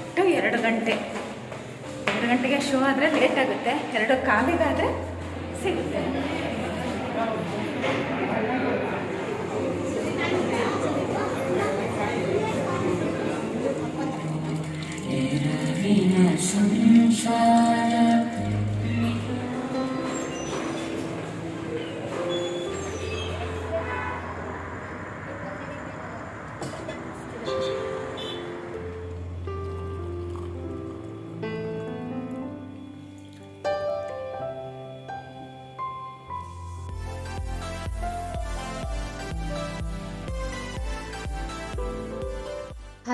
Correct ಎರಡು ಗಂಟೆ. ಎರಡು ಗಂಟೆಗೆ ಶೋ ಆದರೆ ಲೇಟ್ ಆಗುತ್ತೆ. ಎರಡು ಕಾಲಿಗಾದರೆ ಸಿಗುತ್ತೆ.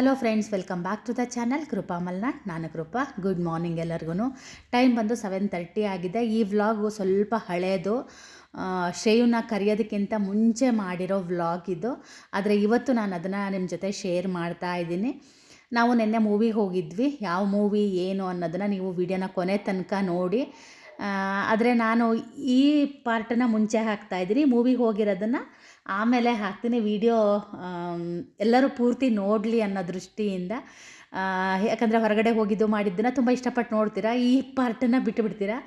Hello friends welcome back to the channel Krupa Malnad ನಾನು ಕೃಪಾ ಗುಡ್ ಮಾರ್ನಿಂಗ್ ಎಲ್ಲರಿಗೂ ಟೈಮ್ ಬಂದು ಸೆವೆನ್ ತರ್ಟಿ ಆಗಿದೆ. ಈ ವ್ಲಾಗು ಸ್ವಲ್ಪ ಹಳೆಯದು ಶ್ರೇಯುನ ಕರೆಯೋದಕ್ಕಿಂತ ಮುಂಚೆ ಮಾಡಿರೋ ವ್ಲಾಗ್ ಇದು. ಆದರೆ ಇವತ್ತು ನಾನು ಅದನ್ನು ನಿಮ್ಮ ಜೊತೆ ಶೇರ್ ಮಾಡ್ತಾ ಇದ್ದೀನಿ. ನಾವು ನಿನ್ನೆ ಮೂವಿಗೆ ಹೋಗಿದ್ವಿ. ಯಾವ ಮೂವಿ ಏನು ಅನ್ನೋದನ್ನು ನೀವು ವಿಡಿಯೋನ ಕೊನೆ ತನಕ ನೋಡಿ. ಆದರೆ ನಾನು ಈ ಪಾರ್ಟನ್ನ ಮುಂಚೆ ಹಾಕ್ತಾ ಇದ್ದೀನಿ. ಮೂವಿಗೆ ಹೋಗಿರೋದನ್ನು ಆಮೇಲೆ ಹಾಕ್ತೀನಿ ವಿಡಿಯೋ ಎಲ್ಲರೂ ಪೂರ್ತಿ ನೋಡಲಿ ಅನ್ನೋ ದೃಷ್ಟಿಯಿಂದ. ಯಾಕಂದರೆ ಹೊರಗಡೆ ಹೋಗಿದ್ದು ಮಾಡಿದ್ದನ್ನು ತುಂಬ ಇಷ್ಟಪಟ್ಟು ನೋಡ್ತೀರಾ, ಈ ಪಾರ್ಟನ್ನು ಬಿಟ್ಟು ಬಿಡ್ತೀರಾ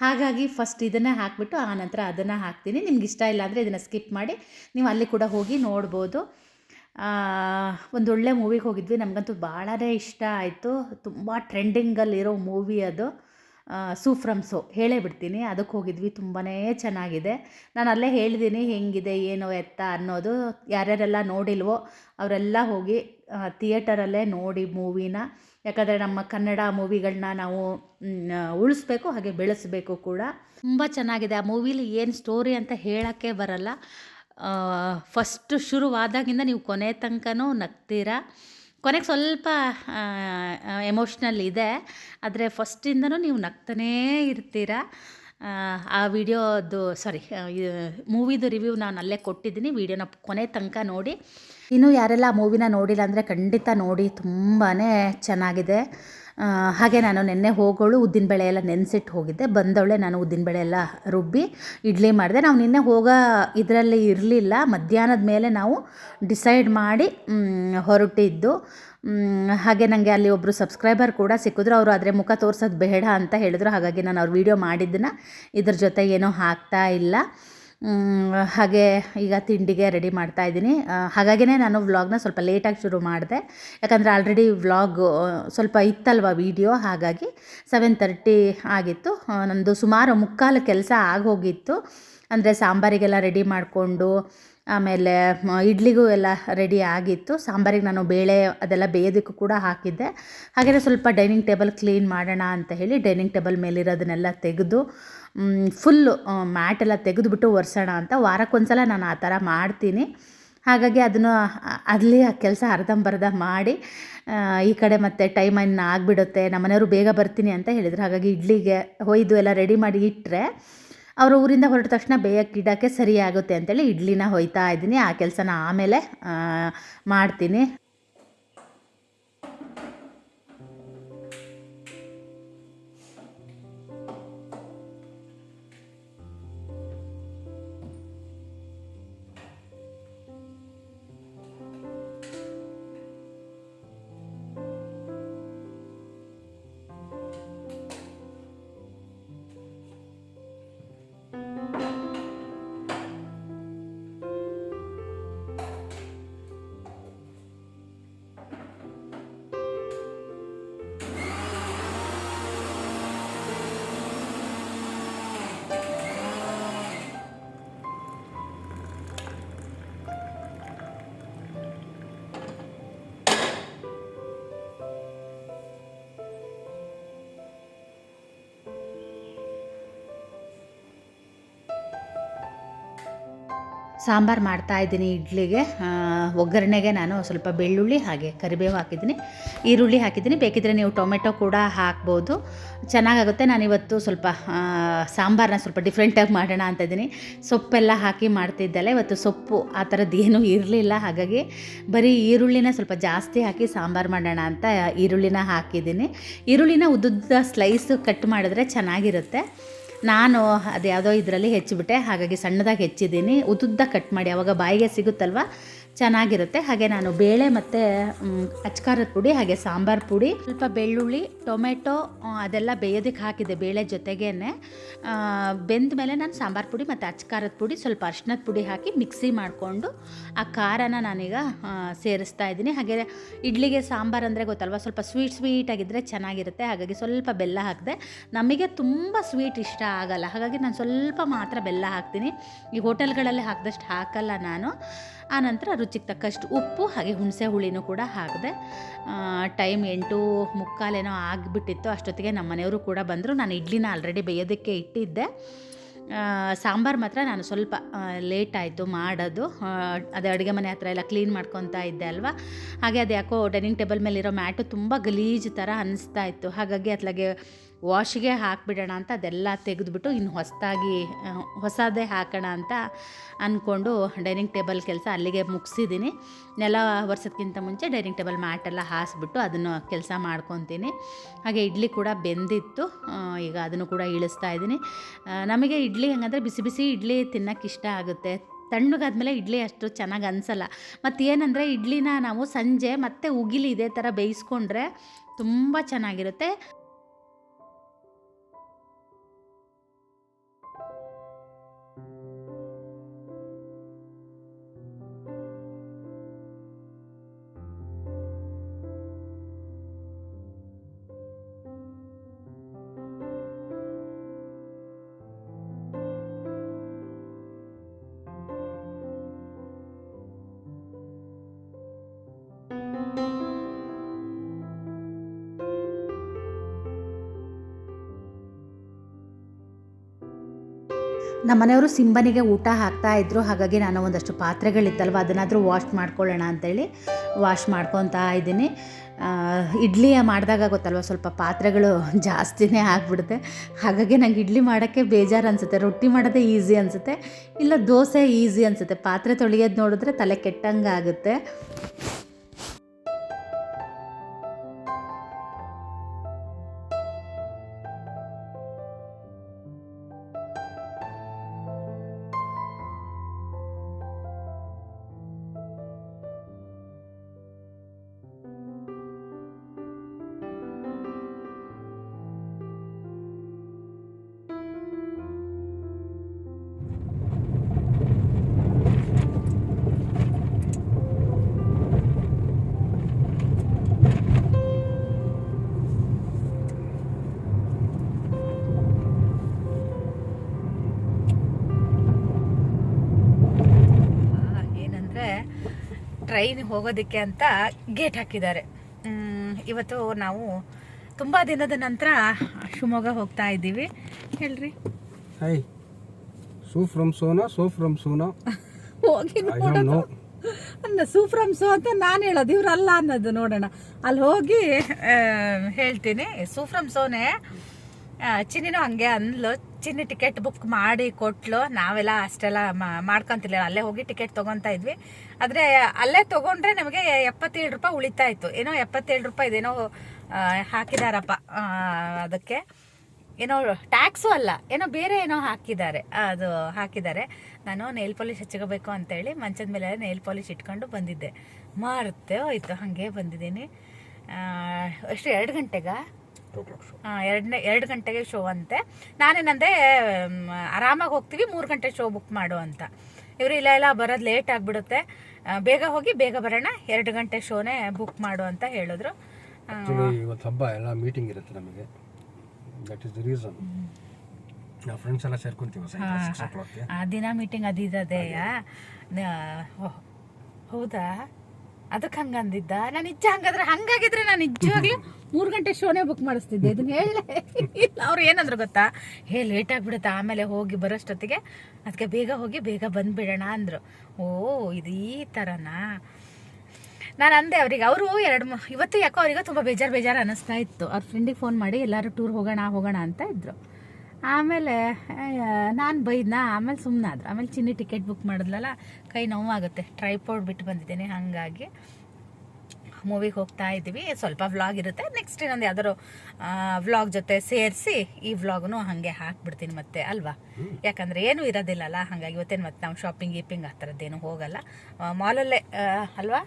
ಹಾಗಾಗಿ ಫಸ್ಟ್ ಇದನ್ನೇ ಹಾಕಿಬಿಟ್ಟು ಆನಂತರ ಅದನ್ನು ಹಾಕ್ತೀನಿ. ನಿಮ್ಗೆ ಇಷ್ಟ ಇಲ್ಲ ಅಂದರೆ ಇದನ್ನು ಸ್ಕಿಪ್ ಮಾಡಿ, ನೀವು ಅಲ್ಲಿ ಕೂಡ ಹೋಗಿ ನೋಡ್ಬೋದು. ಒಂದು ಒಳ್ಳೆ ಮೂವಿಗೆ ಹೋಗಿದ್ವಿ. ನಮಗಂತೂ ಭಾಳನೇ ಇಷ್ಟ ಆಯಿತು. ತುಂಬ ಟ್ರೆಂಡಿಂಗಲ್ಲಿರೋ ಮೂವಿ ಅದು. ಸೂ ಸೋ ಹೇಳೇ ಬಿಡ್ತೀನಿ. ಅದಕ್ಕೆ ಹೋಗಿದ್ವಿ. ತುಂಬಾ ಚೆನ್ನಾಗಿದೆ. ನಾನು ಅಲ್ಲೇ ಹೇಳಿದ್ದೀನಿ ಹೆಂಗಿದೆ, ಏನು ಎತ್ತ ಅನ್ನೋದು. ಯಾರ್ಯಾರೆಲ್ಲ ನೋಡಿಲ್ವೋ ಅವರೆಲ್ಲ ಹೋಗಿ ಥಿಯೇಟರಲ್ಲೇ ನೋಡಿ ಮೂವಿನ. ಯಾಕಂದರೆ ನಮ್ಮ ಕನ್ನಡ ಮೂವಿಗಳನ್ನ ನಾವು ಉಳಿಸ್ಬೇಕು, ಹಾಗೆ ಬೆಳೆಸಬೇಕು ಕೂಡ. ತುಂಬ ಚೆನ್ನಾಗಿದೆ. ಆ ಮೂವಿಲಿ ಏನು ಸ್ಟೋರಿ ಅಂತ ಹೇಳೋಕ್ಕೆ ಬರಲ್ಲ. ಫಸ್ಟ್ ಶುರುವಾದಾಗಿಂದ ನೀವು ಕೊನೆ ತನಕನೂ ನಗ್ತೀರಾ? ಕೊನೆಗೆ ಸ್ವಲ್ಪ ಎಮೋಷ್ನಲ್ ಇದೆ ಆದರೆ ಫಸ್ಟಿಂದನೂ ನೀವು ನಗ್ತಾನೇ ಇರ್ತೀರ? ಆ, ವಿಡಿಯೋದು ಸಾರಿ ಮೂವಿದು ರಿವ್ಯೂ ನಾನು ಅಲ್ಲೇ ಕೊಟ್ಟಿದ್ದೀನಿ ವಿಡಿಯೋನ ಕೊನೆ ತನಕ ನೋಡಿ. ಇನ್ನು ಯಾರೆಲ್ಲ ಆ ಮೂವಿನ ನೋಡಿಲ್ಲ ಅಂದರೆ ಖಂಡಿತ ನೋಡಿ ತುಂಬಾ ಚೆನ್ನಾಗಿದೆ. ಹಾಗೆ ನಾನು ನಿನ್ನೆ ಹೋಗೋಳು ಉದ್ದಿನಬೇಳೆ ಎಲ್ಲ ನೆನೆಸಿಟ್ಟು ಹೋಗಿದ್ದೆ. ಬಂದವಳೆ ನಾನು ಉದ್ದಿನಬೇಳೆ ಎಲ್ಲ ರುಬ್ಬಿ ಇಡ್ಲಿ ಮಾಡಿದೆ. ನಾವು ನಿನ್ನೆ ಹೋಗೋ ಇದರಲ್ಲಿ ಇರಲಿಲ್ಲ. ಮಧ್ಯಾಹ್ನದ ಮೇಲೆ ನಾವು ಡಿಸೈಡ್ ಮಾಡಿ ಹೊರಟಿದ್ದು. ಹಾಗೆ ನನಗೆ ಅಲ್ಲಿ ಒಬ್ಬರು ಸಬ್ಸ್ಕ್ರೈಬರ್ ಕೂಡ ಸಿಕ್ಕಿದ್ರು. ಅವರು ಆದರೆ ಮುಖ ತೋರ್ಸೋದು ಬೇಡ ಅಂತ ಹೇಳಿದ್ರು. ಹಾಗಾಗಿ ನಾನು ಅವ್ರ ವೀಡಿಯೋ ಮಾಡಿದ್ದನ್ನು ಇದ್ರ ಜೊತೆ ಏನೂ ಹಾಕ್ತಾ ಇಲ್ಲ. ಹಾಗೆ ಈಗ ತಿಂಡಿಗೆ ರೆಡಿ ಮಾಡ್ತಾ ಇದ್ದೀನಿ. ಹಾಗಾಗಿನೇ ನಾನು ವ್ಲಾಗ್ನ ಸ್ವಲ್ಪ ಲೇಟಾಗಿ ಶುರು ಮಾಡಿದೆ. ಯಾಕಂದರೆ ಆಲ್ರೆಡಿ ವ್ಲಾಗ್ ಸ್ವಲ್ಪ ಇತ್ತಲ್ವ ವೀಡಿಯೋ ಹಾಗಾಗಿ ಸೆವೆನ್ ತರ್ಟಿ ಆಗಿತ್ತು. ನಂದು ಸುಮಾರು ಮುಕ್ಕಾಲು ಕೆಲಸ ಆಗೋಗಿತ್ತು ಅಂದರೆ ಸಾಂಬಾರಿಗೆಲ್ಲ ರೆಡಿ ಮಾಡಿಕೊಂಡು, ಆಮೇಲೆ ಇಡ್ಲಿಗೂ ಎಲ್ಲ ರೆಡಿ ಆಗಿತ್ತು. ಸಾಂಬಾರಿಗೆ ನಾನು ಬೇಳೆ ಅದೆಲ್ಲ ಬೇಯೋದಕ್ಕೂ ಕೂಡ ಹಾಕಿದ್ದೆ. ಹಾಗೆಯೇ ಸ್ವಲ್ಪ ಡೈನಿಂಗ್ ಟೇಬಲ್ ಕ್ಲೀನ್ ಮಾಡೋಣ ಅಂತ ಹೇಳಿ ಡೈನಿಂಗ್ ಟೇಬಲ್ ಮೇಲಿರೋದನ್ನೆಲ್ಲ ತೆಗೆದು ಫುಲ್ಲು ಮ್ಯಾಟೆಲ್ಲ ತೆಗೆದುಬಿಟ್ಟು ಒರೆಸೋಣ ಅಂತ ವಾರಕ್ಕೊಂದ್ಸಲ ನಾನು ಆ ಥರ ಮಾಡ್ತೀನಿ. ಹಾಗಾಗಿ ಅದನ್ನು ಅಲ್ಲಿ ಆ ಕೆಲಸ ಅರ್ಧಂಬರ್ಧ ಮಾಡಿ ಈ ಕಡೆ ಮತ್ತೆ ಟೈಮ್ ಇನ್ನು ಆಗಿಬಿಡುತ್ತೆ, ನಮ್ಮನೆಯವರು ಬೇಗ ಬರ್ತೀನಿ ಅಂತ ಹೇಳಿದರು. ಹಾಗಾಗಿ ಇಡ್ಲಿಗೆ ಹೊಯ್ದು ಎಲ್ಲ ರೆಡಿ ಮಾಡಿ ಇಟ್ಟರೆ ಅವರು ಊರಿಂದ ಹೊರಟ ತಕ್ಷಣ ಬೇಯಕ್ಕೆ ಇಡೋಕ್ಕೆ ಸರಿಯಾಗುತ್ತೆ ಅಂತೇಳಿ ಇಡ್ಲಿನ ಹೊಯ್ತಾ ಇದ್ದೀನಿ. ಆ ಕೆಲಸನ ಆಮೇಲೆ ಮಾಡ್ತೀನಿ. ಸಾಂಬಾರು ಮಾಡ್ತಾ ಇದ್ದೀನಿ ಇಡ್ಲಿಗೆ. ಒಗ್ಗರಣೆಗೆ ನಾನು ಸ್ವಲ್ಪ ಬೆಳ್ಳುಳ್ಳಿ ಹಾಗೆ ಕರಿಬೇವು ಹಾಕಿದ್ದೀನಿ. ಈರುಳ್ಳಿ ಹಾಕಿದ್ದೀನಿ. ಬೇಕಿದ್ರೆ ನೀವು ಟೊಮೆಟೊ ಕೂಡ ಹಾಕ್ಬೋದು. ಚೆನ್ನಾಗಾಗುತ್ತೆ. ನಾನಿವತ್ತು ಸ್ವಲ್ಪ ಸಾಂಬಾರನ್ನ ಸ್ವಲ್ಪ ಡಿಫ್ರೆಂಟಾಗಿ ಮಾಡೋಣ ಅಂತ ಇದ್ದೀನಿ. ಸೊಪ್ಪೆಲ್ಲ ಹಾಕಿ ಮಾಡ್ತಿದ್ದಲ್ಲ. ಇವತ್ತು ಸೊಪ್ಪು ಆ ಥರದ್ದು ಏನೂ ಇರಲಿಲ್ಲ. ಹಾಗಾಗಿ ಬರೀ ಈರುಳ್ಳಿನ ಸ್ವಲ್ಪ ಜಾಸ್ತಿ ಹಾಕಿ ಸಾಂಬಾರು ಮಾಡೋಣ ಅಂತ ಈರುಳ್ಳಿನ ಹಾಕಿದ್ದೀನಿ. ಈರುಳ್ಳಿನ ಉದ್ದುದ್ದ ಸ್ಲೈಸ್ ಕಟ್ ಮಾಡಿದ್ರೆ ಚೆನ್ನಾಗಿರುತ್ತೆ. ನಾನು ಅದು ಯಾವುದೋ ಇದರಲ್ಲಿ ಹೆಚ್ಚಿಬಿಟ್ಟೆ ಹಾಗಾಗಿ ಸಣ್ಣದಾಗಿ ಹೆಚ್ಚಿದ್ದೀನಿ. ಉದ್ದುದ್ದ ಕಟ್ ಮಾಡಿ ಅವಾಗ ಬಾಯಿಗೆ ಸಿಗುತ್ತಲ್ವ? ಚೆನ್ನಾಗಿರುತ್ತೆ. ಹಾಗೆ ನಾನು ಬೇಳೆ ಮತ್ತು ಅಚ್ಕಾರದ ಪುಡಿ, ಹಾಗೆ ಸಾಂಬಾರು ಪುಡಿ, ಸ್ವಲ್ಪ ಬೆಳ್ಳುಳ್ಳಿ, ಟೊಮೆಟೊ ಅದೆಲ್ಲ ಬೇಯೋದಕ್ಕೆ ಹಾಕಿದೆ ಬೇಳೆ ಜೊತೆಗೇ ಬೆಂದ ಮೇಲೆ ನಾನು ಸಾಂಬಾರು ಪುಡಿ ಮತ್ತು ಅಚ್ಕಾರದ ಪುಡಿ, ಸ್ವಲ್ಪ ಅರ್ಶಿನದ ಪುಡಿ ಹಾಕಿ ಮಿಕ್ಸಿ ಮಾಡಿಕೊಂಡು ಆ ಖಾರನ ನಾನೀಗ ಸೇರಿಸ್ತಾ ಇದ್ದೀನಿ. ಹಾಗೆ ಇಡ್ಲಿಗೆ ಸಾಂಬಾರು ಅಂದರೆ ಗೊತ್ತಲ್ವ, ಸ್ವಲ್ಪ ಸ್ವೀಟ್ ಸ್ವೀಟ್ ಆಗಿದ್ದರೆ ಚೆನ್ನಾಗಿರುತ್ತೆ. ಹಾಗಾಗಿ ಸ್ವಲ್ಪ ಬೆಲ್ಲ ಹಾಕಿದೆ. ನಮಗೆ ತುಂಬ ಸ್ವೀಟ್ ಇಷ್ಟ ಆಗಲ್ಲ. ಹಾಗಾಗಿ ನಾನು ಸ್ವಲ್ಪ ಮಾತ್ರ ಬೆಲ್ಲ ಹಾಕ್ತೀನಿ. ಈ ಹೋಟೆಲ್ಗಳಲ್ಲಿ ಹಾಕಿದಷ್ಟು ಹಾಕಲ್ಲ ನಾನು. ಆನಂತರ ರುಚಿಗೆ ತಕ್ಕಷ್ಟು ಉಪ್ಪು, ಹಾಗೆ ಹುಣಸೆ ಹುಳಿನೂ ಕೂಡ ಹಾಕಿದೆ. ಟೈಮ್ ಎಂಟು ಮುಕ್ಕಾಲೇನೋ ಆಗಿಬಿಟ್ಟಿತ್ತು. ಅಷ್ಟೊತ್ತಿಗೆ ನಮ್ಮ ಮನೆಯವರು ಕೂಡ ಬಂದರು. ನಾನು ಇಡ್ಲಿನ ಆಲ್ರೆಡಿ ಬೇಯೋದಕ್ಕೆ ಇಟ್ಟಿದ್ದೆ. ಸಾಂಬಾರು ಮಾತ್ರ ನಾನು ಸ್ವಲ್ಪ ಲೇಟ್ ಆಯಿತು ಮಾಡೋದು. ಅದು ಅಡುಗೆ ಮನೆ ಹತ್ರ ಎಲ್ಲ ಕ್ಲೀನ್ ಮಾಡ್ಕೊತಾ ಇದ್ದೆ ಅಲ್ವಾ? ಹಾಗೆ ಅದು ಯಾಕೋ ಡೈನಿಂಗ್ ಟೇಬಲ್ ಮೇಲಿರೋ ಮ್ಯಾಟು ತುಂಬ ಗಲೀಜು ಥರ ಅನಿಸ್ತಾ ಇತ್ತು. ಹಾಗಾಗಿ ಅತ್ಲಾಗೆ ವಾಶಿಗೆ ಹಾಕಿಬಿಡೋಣ ಅಂತ ಅದೆಲ್ಲ ತೆಗೆದುಬಿಟ್ಟು ಇನ್ನು ಹೊಸದಾಗಿ ಹೊಸದೇ ಹಾಕೋಣ ಅಂತ ಅಂದ್ಕೊಂಡು ಡೈನಿಂಗ್ ಟೇಬಲ್ ಕೆಲಸ ಅಲ್ಲಿಗೆ ಮುಗಿಸಿದ್ದೀನಿ. ನೆಲ ಒರೆಸೋದ್ಕಿಂತ ಮುಂಚೆ ಡೈನಿಂಗ್ ಟೇಬಲ್ ಮ್ಯಾಟೆಲ್ಲ ಹಾಸಿಬಿಟ್ಟು ಅದನ್ನು ಕೆಲಸ ಮಾಡ್ಕೊತೀನಿ. ಹಾಗೆ ಇಡ್ಲಿ ಕೂಡ ಬೆಂದಿತ್ತು ಈಗ ಅದನ್ನು ಕೂಡ ಇಳಿಸ್ತಾ ಇದ್ದೀನಿ. ನಮಗೆ ಇಡ್ಲಿ ಹೆಂಗಂದರೆ ಬಿಸಿ ಬಿಸಿ ಇಡ್ಲಿ ತಿನ್ನೋಕ್ಕೆ ಇಷ್ಟ ಆಗುತ್ತೆ. ತಣ್ಣಗಾದ್ಮೇಲೆ ಇಡ್ಲಿ ಅಷ್ಟು ಚೆನ್ನಾಗಿ ಅನಿಸಲ್ಲ. ಮತ್ತು ಏನಂದರೆ ಇಡ್ಲಿನ ನಾವು ಸಂಜೆ ಮತ್ತೆ ಉಗಿಲಿ ಇದೇ ಥರ ಬೇಯಿಸ್ಕೊಂಡ್ರೆ ತುಂಬ ಚೆನ್ನಾಗಿರುತ್ತೆ. ನಮ್ಮ ಮನೆಯವರು ಸಿಂಬನಿಗೆ ಊಟ ಹಾಕ್ತಾ ಇದ್ರು. ಹಾಗಾಗಿ ನಾನು ಒಂದಷ್ಟು ಪಾತ್ರೆಗಳಿತ್ತಲ್ವ ಅದನ್ನಾದರೂ ವಾಶ್ ಮಾಡ್ಕೊಳ್ಳೋಣ ಅಂತೇಳಿ ವಾಶ್ ಮಾಡ್ಕೊತಾ ಇದ್ದೀನಿ. ಇಡ್ಲಿ ಮಾಡಿದಾಗ ಗೊತ್ತಲ್ವ, ಸ್ವಲ್ಪ ಪಾತ್ರೆಗಳು ಜಾಸ್ತಿನೇ ಆಗಿಬಿಡುತ್ತೆ. ಹಾಗಾಗಿ ನಂಗೆ ಇಡ್ಲಿ ಮಾಡೋಕ್ಕೆ ಬೇಜಾರು ಅನಿಸುತ್ತೆ. ರೊಟ್ಟಿ ಮಾಡೋದೇ ಈಸಿ ಅನಿಸುತ್ತೆ. ಇಲ್ಲ, ದೋಸೆ ಈಸಿ ಅನಿಸುತ್ತೆ. ಪಾತ್ರೆ ತೊಳೆಯೋದು ನೋಡಿದ್ರೆ ತಲೆ ಕೆಟ್ಟಂಗೆ ಆಗುತ್ತೆ ಟ್ರೈನ್ ಹೋಗೋದಕ್ಕೆ ಅಂತ ಗೇಟ್ ಹಾಕಿದ್ದಾರೆ. ಇವತ್ತು ನಾವು ತುಂಬ ದಿನದ ನಂತರ ಶಿವಮೊಗ್ಗ ಹೋಗ್ತಾ ಇದ್ದೀವಿ. ಹೇಳ್ರಿ. Hi so from Sona so from Sona ಹೋಗಿ ನೋಡೋದು ಅಲ್ಲ ಸೂ ಫ್ರಮ್ ಸೋ ಅಂತ ನಾನು ಹೇಳೋದು ಇವ್ರು ಅಲ್ಲ ಅನ್ನೋದು ನೋಡೋಣ. ಅಲ್ಲಿ ಹೋಗಿ ಹೇಳ್ತೀನಿ. ಸೂ ಫ್ರಮ್ ಸೂಫ್ರಮ್ಸೋನೆ ಚಿನ್ನಿನೂ ಹಂಗೆ ಅಂದ್ಲು. ಚಿನ್ನಿ ಟಿಕೆಟ್ ಬುಕ್ ಮಾಡಿ ಕೊಟ್ಲು. ನಾವೆಲ್ಲ ಅಷ್ಟೆಲ್ಲ ಮಾ- ಮಾಡ್ಕೊಂತಿರ್ಲಿಲ್ಲ. ಅಲ್ಲೇ ಹೋಗಿ ಟಿಕೆಟ್ ತೊಗೊತಾ ಇದ್ವಿ. ಆದರೆ ಅಲ್ಲೇ ತಗೊಂಡ್ರೆ ನಮಗೆ ಎಪ್ಪತ್ತೇಳು ರೂಪಾಯಿ ಉಳಿತಾ ಇತ್ತು. ಏನೋ ಎಪ್ಪತ್ತೇಳು ರೂಪಾಯಿ ಇದೇನೋ ಹಾಕಿದಾರಪ್ಪ. ಅದಕ್ಕೆ ಏನೋ ಟ್ಯಾಕ್ಸು ಅಲ್ಲ, ಏನೋ ಬೇರೆ ಏನೋ ಹಾಕಿದ್ದಾರೆ. ಅದು ಹಾಕಿದ್ದಾರೆ. ನಾನು ನೇಲ್ ಪಾಲಿಶ್ ಹಚ್ಕೋಬೇಕು ಅಂತೇಳಿ ಮಂಚದ ಮೇಲೆ ನೇಲ್ ಪಾಲಿಶ್ ಇಟ್ಕೊಂಡು ಬಂದಿದ್ದೆ. ಮಾರುತ್ತೆ ಹೋಯ್ತು. ಹಾಗೆ ಬಂದಿದ್ದೀನಿ. ಎಷ್ಟು ಎರಡು ಗಂಟೆಗಾ? ಎರಡನೇ ಎರಡು ಗಂಟೆಗೆ ಶೋ ಅಂತೆ. ನಾನೇನಂದೆ ಆರಾಮಾಗಿ ಹೋಗ್ತೀವಿ ಮೂರು ಗಂಟೆ ಶೋ ಬುಕ್ ಮಾಡು ಅಂತ. ಇವರು ಇಲ್ಲ ಇಲ್ಲ ಬರೋದು ಲೇಟ್ ಆಗಿಬಿಡುತ್ತೆ. ಬೇಗ ಹೋಗಿ ಬೇಗ ಬರೋಣ ಎರಡು ಗಂಟೆ ಶೋನೇ ಬುಕ್ ಮಾಡು ಅಂತ ಹೇಳಿದ್ರು. ಇವತ್ತು ಹಬ್ಬ ಎಲ್ಲ ಮೀಟಿಂಗ್ ಇರುತ್ತೆ ನಮಗೆ. ದಟ್ ಇಸ್ ದ ರೀಸನ್ ನಾವು ಫ್ರೆಂಡ್ಸ್ ಎಲ್ಲ ಸೇರ್ಕೊಂತೀವಿ ಆ ದಿನ ಮೀಟಿಂಗ್ ಅದಿದದೆಯ ಹೌದಾ? ಅದಕ್ಕೆ ಹಂಗಂದಿದ್ದ? ನಾನು ನಿಜ ಹಂಗಾದ್ರೆ ಹಂಗಾಗಿದ್ರೆ ನಾನು ನಿಜವಾಗ್ಲೂ ಮೂರು ಗಂಟೆ ಶೋನೇ ಬುಕ್ ಮಾಡಿಸ್ತಿದ್ದೆ. ಇದನ್ನ ಹೇಳಲೇ ಇಲ್ಲ. ಅವ್ರು ಏನಂದ್ರು ಗೊತ್ತಾ? ಹೇ ಲೇಟ್ ಆಗಿಬಿಡುತ್ತೆ? ಆಮೇಲೆ ಹೋಗಿ ಬರೋಷ್ಟೊತ್ತಿಗೆ ಅದಕ್ಕೆ ಬೇಗ ಹೋಗಿ ಬೇಗ ಬಂದ್ಬಿಡೋಣ ಅಂದರು. ಓ, ಇದು ಈ ಥರನಾ ನಾನು ಅಂದೆ ಅವ್ರಿಗೆ, ಅವರು ಎರಡು ಇವತ್ತು ಯಾಕೋ ಅವರಿಗೆ ತುಂಬ ಬೇಜಾರು ಬೇಜಾರು ಅನ್ನಿಸ್ತಾ ಇತ್ತು. ಅವ್ರ ಫ್ರೆಂಡಿಗೆ ಫೋನ್ ಮಾಡಿ ಎಲ್ಲರೂ ಟೂರ್ ಹೋಗೋಣ ಹೋಗೋಣ ಅಂತ ಇದ್ದರು ಆಮೇಲೆ ನಾನು ಬೈದ್ನ? ಆಮೇಲೆ ಸುಮ್ಮನಾದ್ರು ಆಮೇಲೆ ಚಿನ್ನಿ ಟಿಕೆಟ್ ಬುಕ್ ಮಾಡಿದ್ಲಲ್ಲ, ಕೈ ನೋವಾಗುತ್ತೆ. ಟ್ರೈಪೋರ್ಡ್ ಬಿಟ್ಟು ಬಂದಿದ್ದೇನೆ, ಹಾಗಾಗಿ. ಮೂವಿಗೆ ಹೋಗ್ತಾ ಇದ್ದೀವಿ ಸ್ವಲ್ಪ ವ್ಲಾಗ್ ಇರುತ್ತೆ. ನೆಕ್ಸ್ಟ್ ಇನ್ನೊಂದು ಯಾವ್ದಾದ್ರು ವ್ಲಾಗ್ ಜೊತೆ ಸೇರಿಸಿ ಈ ವ್ಲಾಗ್ನು ಹಾಗೆ ಹಾಕ್ಬಿಡ್ತೀನಿ ಮತ್ತೆ ಅಲ್ವಾ? ಯಾಕಂದ್ರೆ ಏನೂ ಇರೋದಿಲ್ಲಲ್ಲ ಹಾಗಾಗಿ ಇವತ್ತೇನು ಮತ್ತೆ ನಾವು ಶಾಪಿಂಗ್ ಗೀಪಿಂಗ್ ಆ ಥರದ್ದೇನು ಹೋಗಲ್ಲ. ಮಾಲಲ್ಲೇ ಅಲ್ವಾ?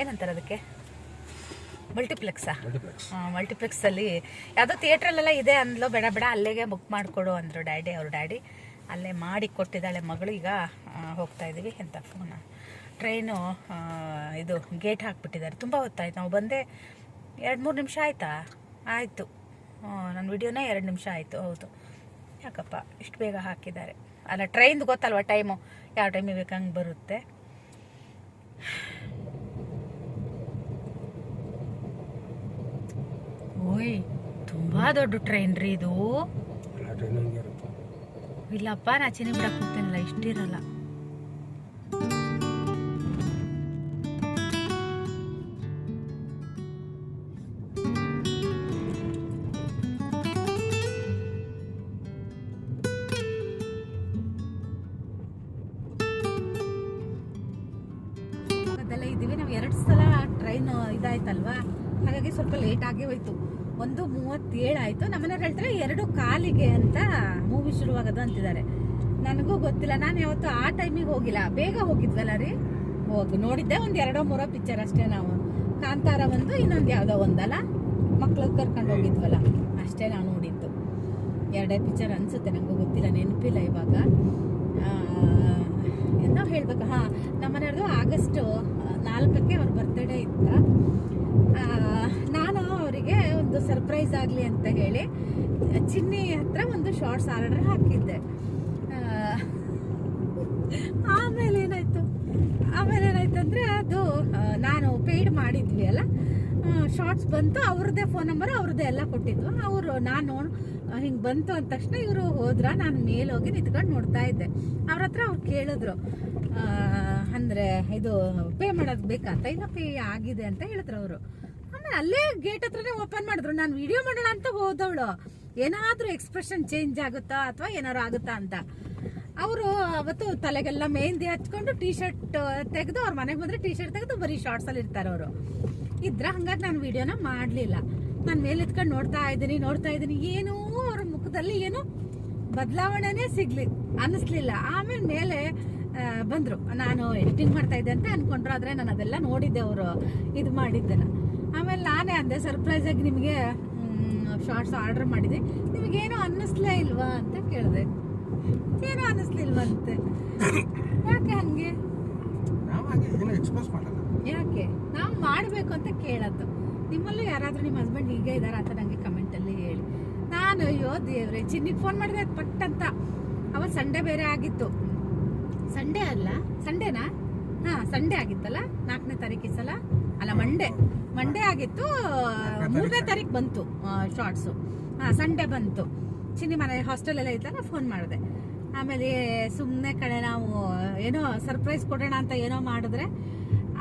ಏನಂತಾರೆ ಅದಕ್ಕೆ? ಮಲ್ಟಿಪ್ಲೆಕ್ಸಾ ಮಲ್ಟಿಪ್ಲೆಕ್ಸ್ ಮಲ್ಟಿಪ್ಲೆಕ್ಸಲ್ಲಿ ಯಾವುದೋ ಥಿಯೇಟ್ರಲ್ಲೆಲ್ಲ ಇದೆ ಅಂದ್ಲು ಬೇಡ ಬೇಡ ಅಲ್ಲಿಗೆ ಬುಕ್ ಮಾಡಿಕೊಡು ಅಂದರು ಡ್ಯಾಡಿ ಅವ್ರ ಡ್ಯಾಡಿ. ಅಲ್ಲೇ ಮಾಡಿ ಕೊಟ್ಟಿದ್ದಾಳೆ ಮಗಳು. ಈಗ ಹೋಗ್ತಾ ಇದ್ದೀವಿ ಎಂತ ಫೋನ ಟ್ರೈನು ಇದು ಗೇಟ್ ಹಾಕ್ಬಿಟ್ಟಿದ್ದಾರೆ. ತುಂಬ ಹೊತ್ತಾಯ್ತು. ನಾವು ಬಂದೆ ಎರಡು ಮೂರು ನಿಮಿಷ ಆಯಿತಾ? ಆಯಿತು. ನನ್ನ ವಿಡಿಯೋನೇ ಎರಡು ನಿಮಿಷ ಆಯಿತು. ಹೌದು. ಯಾಕಪ್ಪ? ಇಷ್ಟು ಬೇಗ ಹಾಕಿದ್ದಾರೆ. ಅಲ್ಲ ಟ್ರೈನ್ದು ಗೊತ್ತಲ್ವ ಟೈಮು? ಯಾವ ಟೈಮಿಗೆ ಬೇಕಂಗೆ ಬರುತ್ತೆ. ಓಯ್ ತುಂಬ ದೊಡ್ಡ ಟ್ರೈನ್ ರೀ ಇದು. ಇಲ್ಲಪ್ಪ ನಾ ಚಿನ್ನ ಬಿಡಕ್ಕೆ ಹೋಗ್ತೇನಲ್ಲ ಇಷ್ಟಿರಲ್ಲ ಇದಾಯ್ತಲ್ವಾ? ಹಾಗಾಗಿ ಸ್ವಲ್ಪ ಲೇಟ್ ಆಗೇ ಹೋಯ್ತು. ಒಂದು ಮೂವತ್ತೇಳು ಆಯ್ತು. ನಮ್ಮನೆಯವ್ರು ಹೇಳ್ತಾರೆ, ಎರಡು ಕಾಲಿಗೆ ಅಂತ ಮೂವಿ ಶುರುವಾಗೋದು ಅಂತಿದ್ದಾರೆ. ನನಗೂ ಗೊತ್ತಿಲ್ಲ, ನಾನು ಯಾವತ್ತು ಆ ಟೈಮಿಗೆ ಹೋಗಿಲ್ಲ. ಬೇಗ ಹೋಗಿದ್ವಲ್ಲ ರೀ? ಹೋಗಿ ನೋಡಿದ್ದೆ, ಒಂದು ಎರಡೋ ಮೂರೋ ಪಿಕ್ಚರ್ ಅಷ್ಟೇ ನಾವು. ಕಾಂತಾರ ಒಂದು, ಇನ್ನೊಂದು ಯಾವುದೋ ಒಂದಲ್ಲ? ಮಕ್ಳು ಕರ್ಕೊಂಡು ಹೋಗಿದ್ವಲ್ಲ, ಅಷ್ಟೇ ನಾವು ನೋಡಿದ್ದು. ಎರಡೇ ಪಿಕ್ಚರ್ ಅನಿಸುತ್ತೆ ನನಗೂ ಗೊತ್ತಿಲ್ಲ, ನೆನಪಿಲ್ಲ ಇವಾಗ. ನಾವು ಹೇಳ್ಬೇಕು? ಹಾಂ ನಮ್ಮನೆಯವ್ರದ್ದು ಆಗಸ್ಟ್ ನಾಲ್ಕಕ್ಕೆ ಅವ್ರು ಬರ್ತ್ಡೇ ಆ, ನಾನು ಅವರಿಗೆ ಒಂದು ಸರ್ಪ್ರೈಸ್ ಆಗಲಿ ಅಂತ ಹೇಳಿ ಚಿನ್ನಿ ಹತ್ರ ಒಂದು ಶಾರ್ಟ್ಸ್ ಆರ್ಡರ್ ಹಾಕಿದ್ದೆ. ಆಮೇಲೆ ಏನಾಯ್ತು? ಆಮೇಲೆ ಏನಾಯ್ತು ಅಂದ್ರೆ ಅದು ನಾನು ಪೇಯ್ಡ್ ಮಾಡಿದ್ವಿ ಅಲ್ಲ? ಶಾರ್ಟ್ಸ್ ಬಂತು ಅವ್ರದ್ದೇ ಫೋನ್ ನಂಬರ್ ಅವ್ರದ್ದೇ ಎಲ್ಲ ಕೊಟ್ಟಿದ್ವು ಅವರು ನಾನು ಹಿಂಗೆ ಬಂತು ಅಂದ ತಕ್ಷಣ ಇವರು ಹೋದ್ರ ನಾನು ಮೇಲೆ ಹೋಗಿ ನಿಂತ್ಕೊಂಡು ನೋಡ್ತಾ ಇದ್ದೆ. ಅವ್ರ ಹತ್ರ ಅವ್ರು ಕೇಳಿದ್ರು. ಅಂದ್ರೆ ಇದು ಪೇ ಮಾಡೋದು ಬೇಕಂತ ಇಲ್ಲ ಪೇ ಆಗಿದೆ ಅಂತ ಹೇಳಿದ್ರು ಅವರು. ಆಮೇಲೆ ಅಲ್ಲೇ ಗೇಟ್ ಹತ್ರನೇ ಓಪನ್ ಮಾಡಿದ್ರು. ನಾನು ವಿಡಿಯೋ ಮಾಡೋಣ ಅಂತ ಹೋದವಳು. ಏನಾದರೂ ಎಕ್ಸ್ಪ್ರೆಷನ್ ಚೇಂಜ್ ಆಗುತ್ತಾ ಅಥವಾ ಏನಾದ್ರು ಆಗುತ್ತಾ ಅಂತ. ಅವರು ಅವತ್ತು ತಲೆಗೆಲ್ಲ ಮೆಹಂದಿ ಹಚ್ಕೊಂಡು ಟೀ ಶರ್ಟ್ ತೆಗೆದು ಅವ್ರ ಮನೆಗೆ ಬಂದರೆ ಟೀ ಶರ್ಟ್ ತೆಗೆದು ಬರೀ ಶಾರ್ಟ್ಸ್ ಅಲ್ಲಿ ಇರ್ತಾರೆ ಅವರು. ಇದ್ರ ಹಂಗಾಗಿ ನಾನು ವಿಡಿಯೋನ ಮಾಡಲಿಲ್ಲ. ನಾನು ಮೇಲೆ ಇತ್ಕೊಂಡು ನೋಡ್ತಾ ಇದ್ದೀನಿ ನೋಡ್ತಾ ಇದ್ದೀನಿ. ಏನೂ ಅವ್ರ ಮುಖದಲ್ಲಿ ಏನು ಬದಲಾವಣೆನೇ ಸಿಗ್ಲಿ ಅನ್ನಿಸ್ಲಿಲ್ಲ. ಆಮೇಲೆ ಮೇಲೆ ಬಂದ್ರು. ನಾನು ಎಡಿಟಿಂಗ್ ಮಾಡ್ತಾ ಇದ್ದೆ ಅಂತ ಅನ್ಕೊಂಡ್ರು ಆದರೆ ನಾನು ಅದೆಲ್ಲ ನೋಡಿದ್ದೆ ಅವರು ಇದು ಮಾಡಿದ್ದೆನ ಆಮೇಲೆ ನಾನೇ ಅಂದೆ ಸರ್ಪ್ರೈಸಾಗಿ ನಿಮಗೆ ಶಾರ್ಟ್ಸ್ ಆರ್ಡರ್ ಮಾಡಿದೆ. ನಿಮಗೇನು ಅನ್ನಿಸ್ಲೇ ಇಲ್ವಾ? ಅಂತ ಕೇಳಿದೆ. ಏನೂ ಅನ್ನಿಸ್ಲಿಲ್ವಂತೆ ಯಾಕೆ ಹಂಗೆ? ಯಾಕೆ? ನಾವು ಮಾಡಬೇಕು ಅಂತ ಕೇಳೋದು ನಿಮ್ಮಲ್ಲೂ ಯಾರಾದರೂ ನಿಮ್ಮ ಹಸ್ಬೆಂಡ್ ಹೀಗೆ ಇದಾರ ಅಂತ ನನಗೆ ಕಮೆಂಟಲ್ಲಿ ಹೇಳಿ. ನಾನು ಅಯ್ಯೋ ದೇವ್ರೆ ಚಿನ್ನಿಗೆ ಫೋನ್ ಮಾಡಿದೆ ಅದು ಪಟ್ಟಂತ ಅವತ್ತು ಸಂಡೇ ಬೇರೆ ಆಗಿತ್ತು. ಸಂಡೇ ಅಲ್ಲ ಸಂಡೇನಾ? ಹಾ ಸಂಡೇ ಆಗಿತ್ತಲ್ಲ ನಾಲ್ಕನೇ ತಾರೀಕು ಸಲ? ಅಲ್ಲ ಮಂಡೇ ಮಂಡೇ ಆಗಿತ್ತು ಮೂರನೇ ತಾರೀಕು ಬಂತು ಶಾರ್ಟ್ಸು ಹಾ ಸಂಡೇ ಬಂತು. ಚಿನ್ನಿ ಮನೆ ಹಾಸ್ಟೆಲ್ ಎಲ್ಲ ಇತ್ತಲ್ಲ ಫೋನ್ ಮಾಡಿದೆ. ಆಮೇಲೆ ಸುಮ್ಮನೆ ಕಡೆ ನಾವು ಏನೋ ಸರ್ಪ್ರೈಸ್ ಕೊಡೋಣ ಅಂತ ಏನೋ ಮಾಡಿದ್ರೆ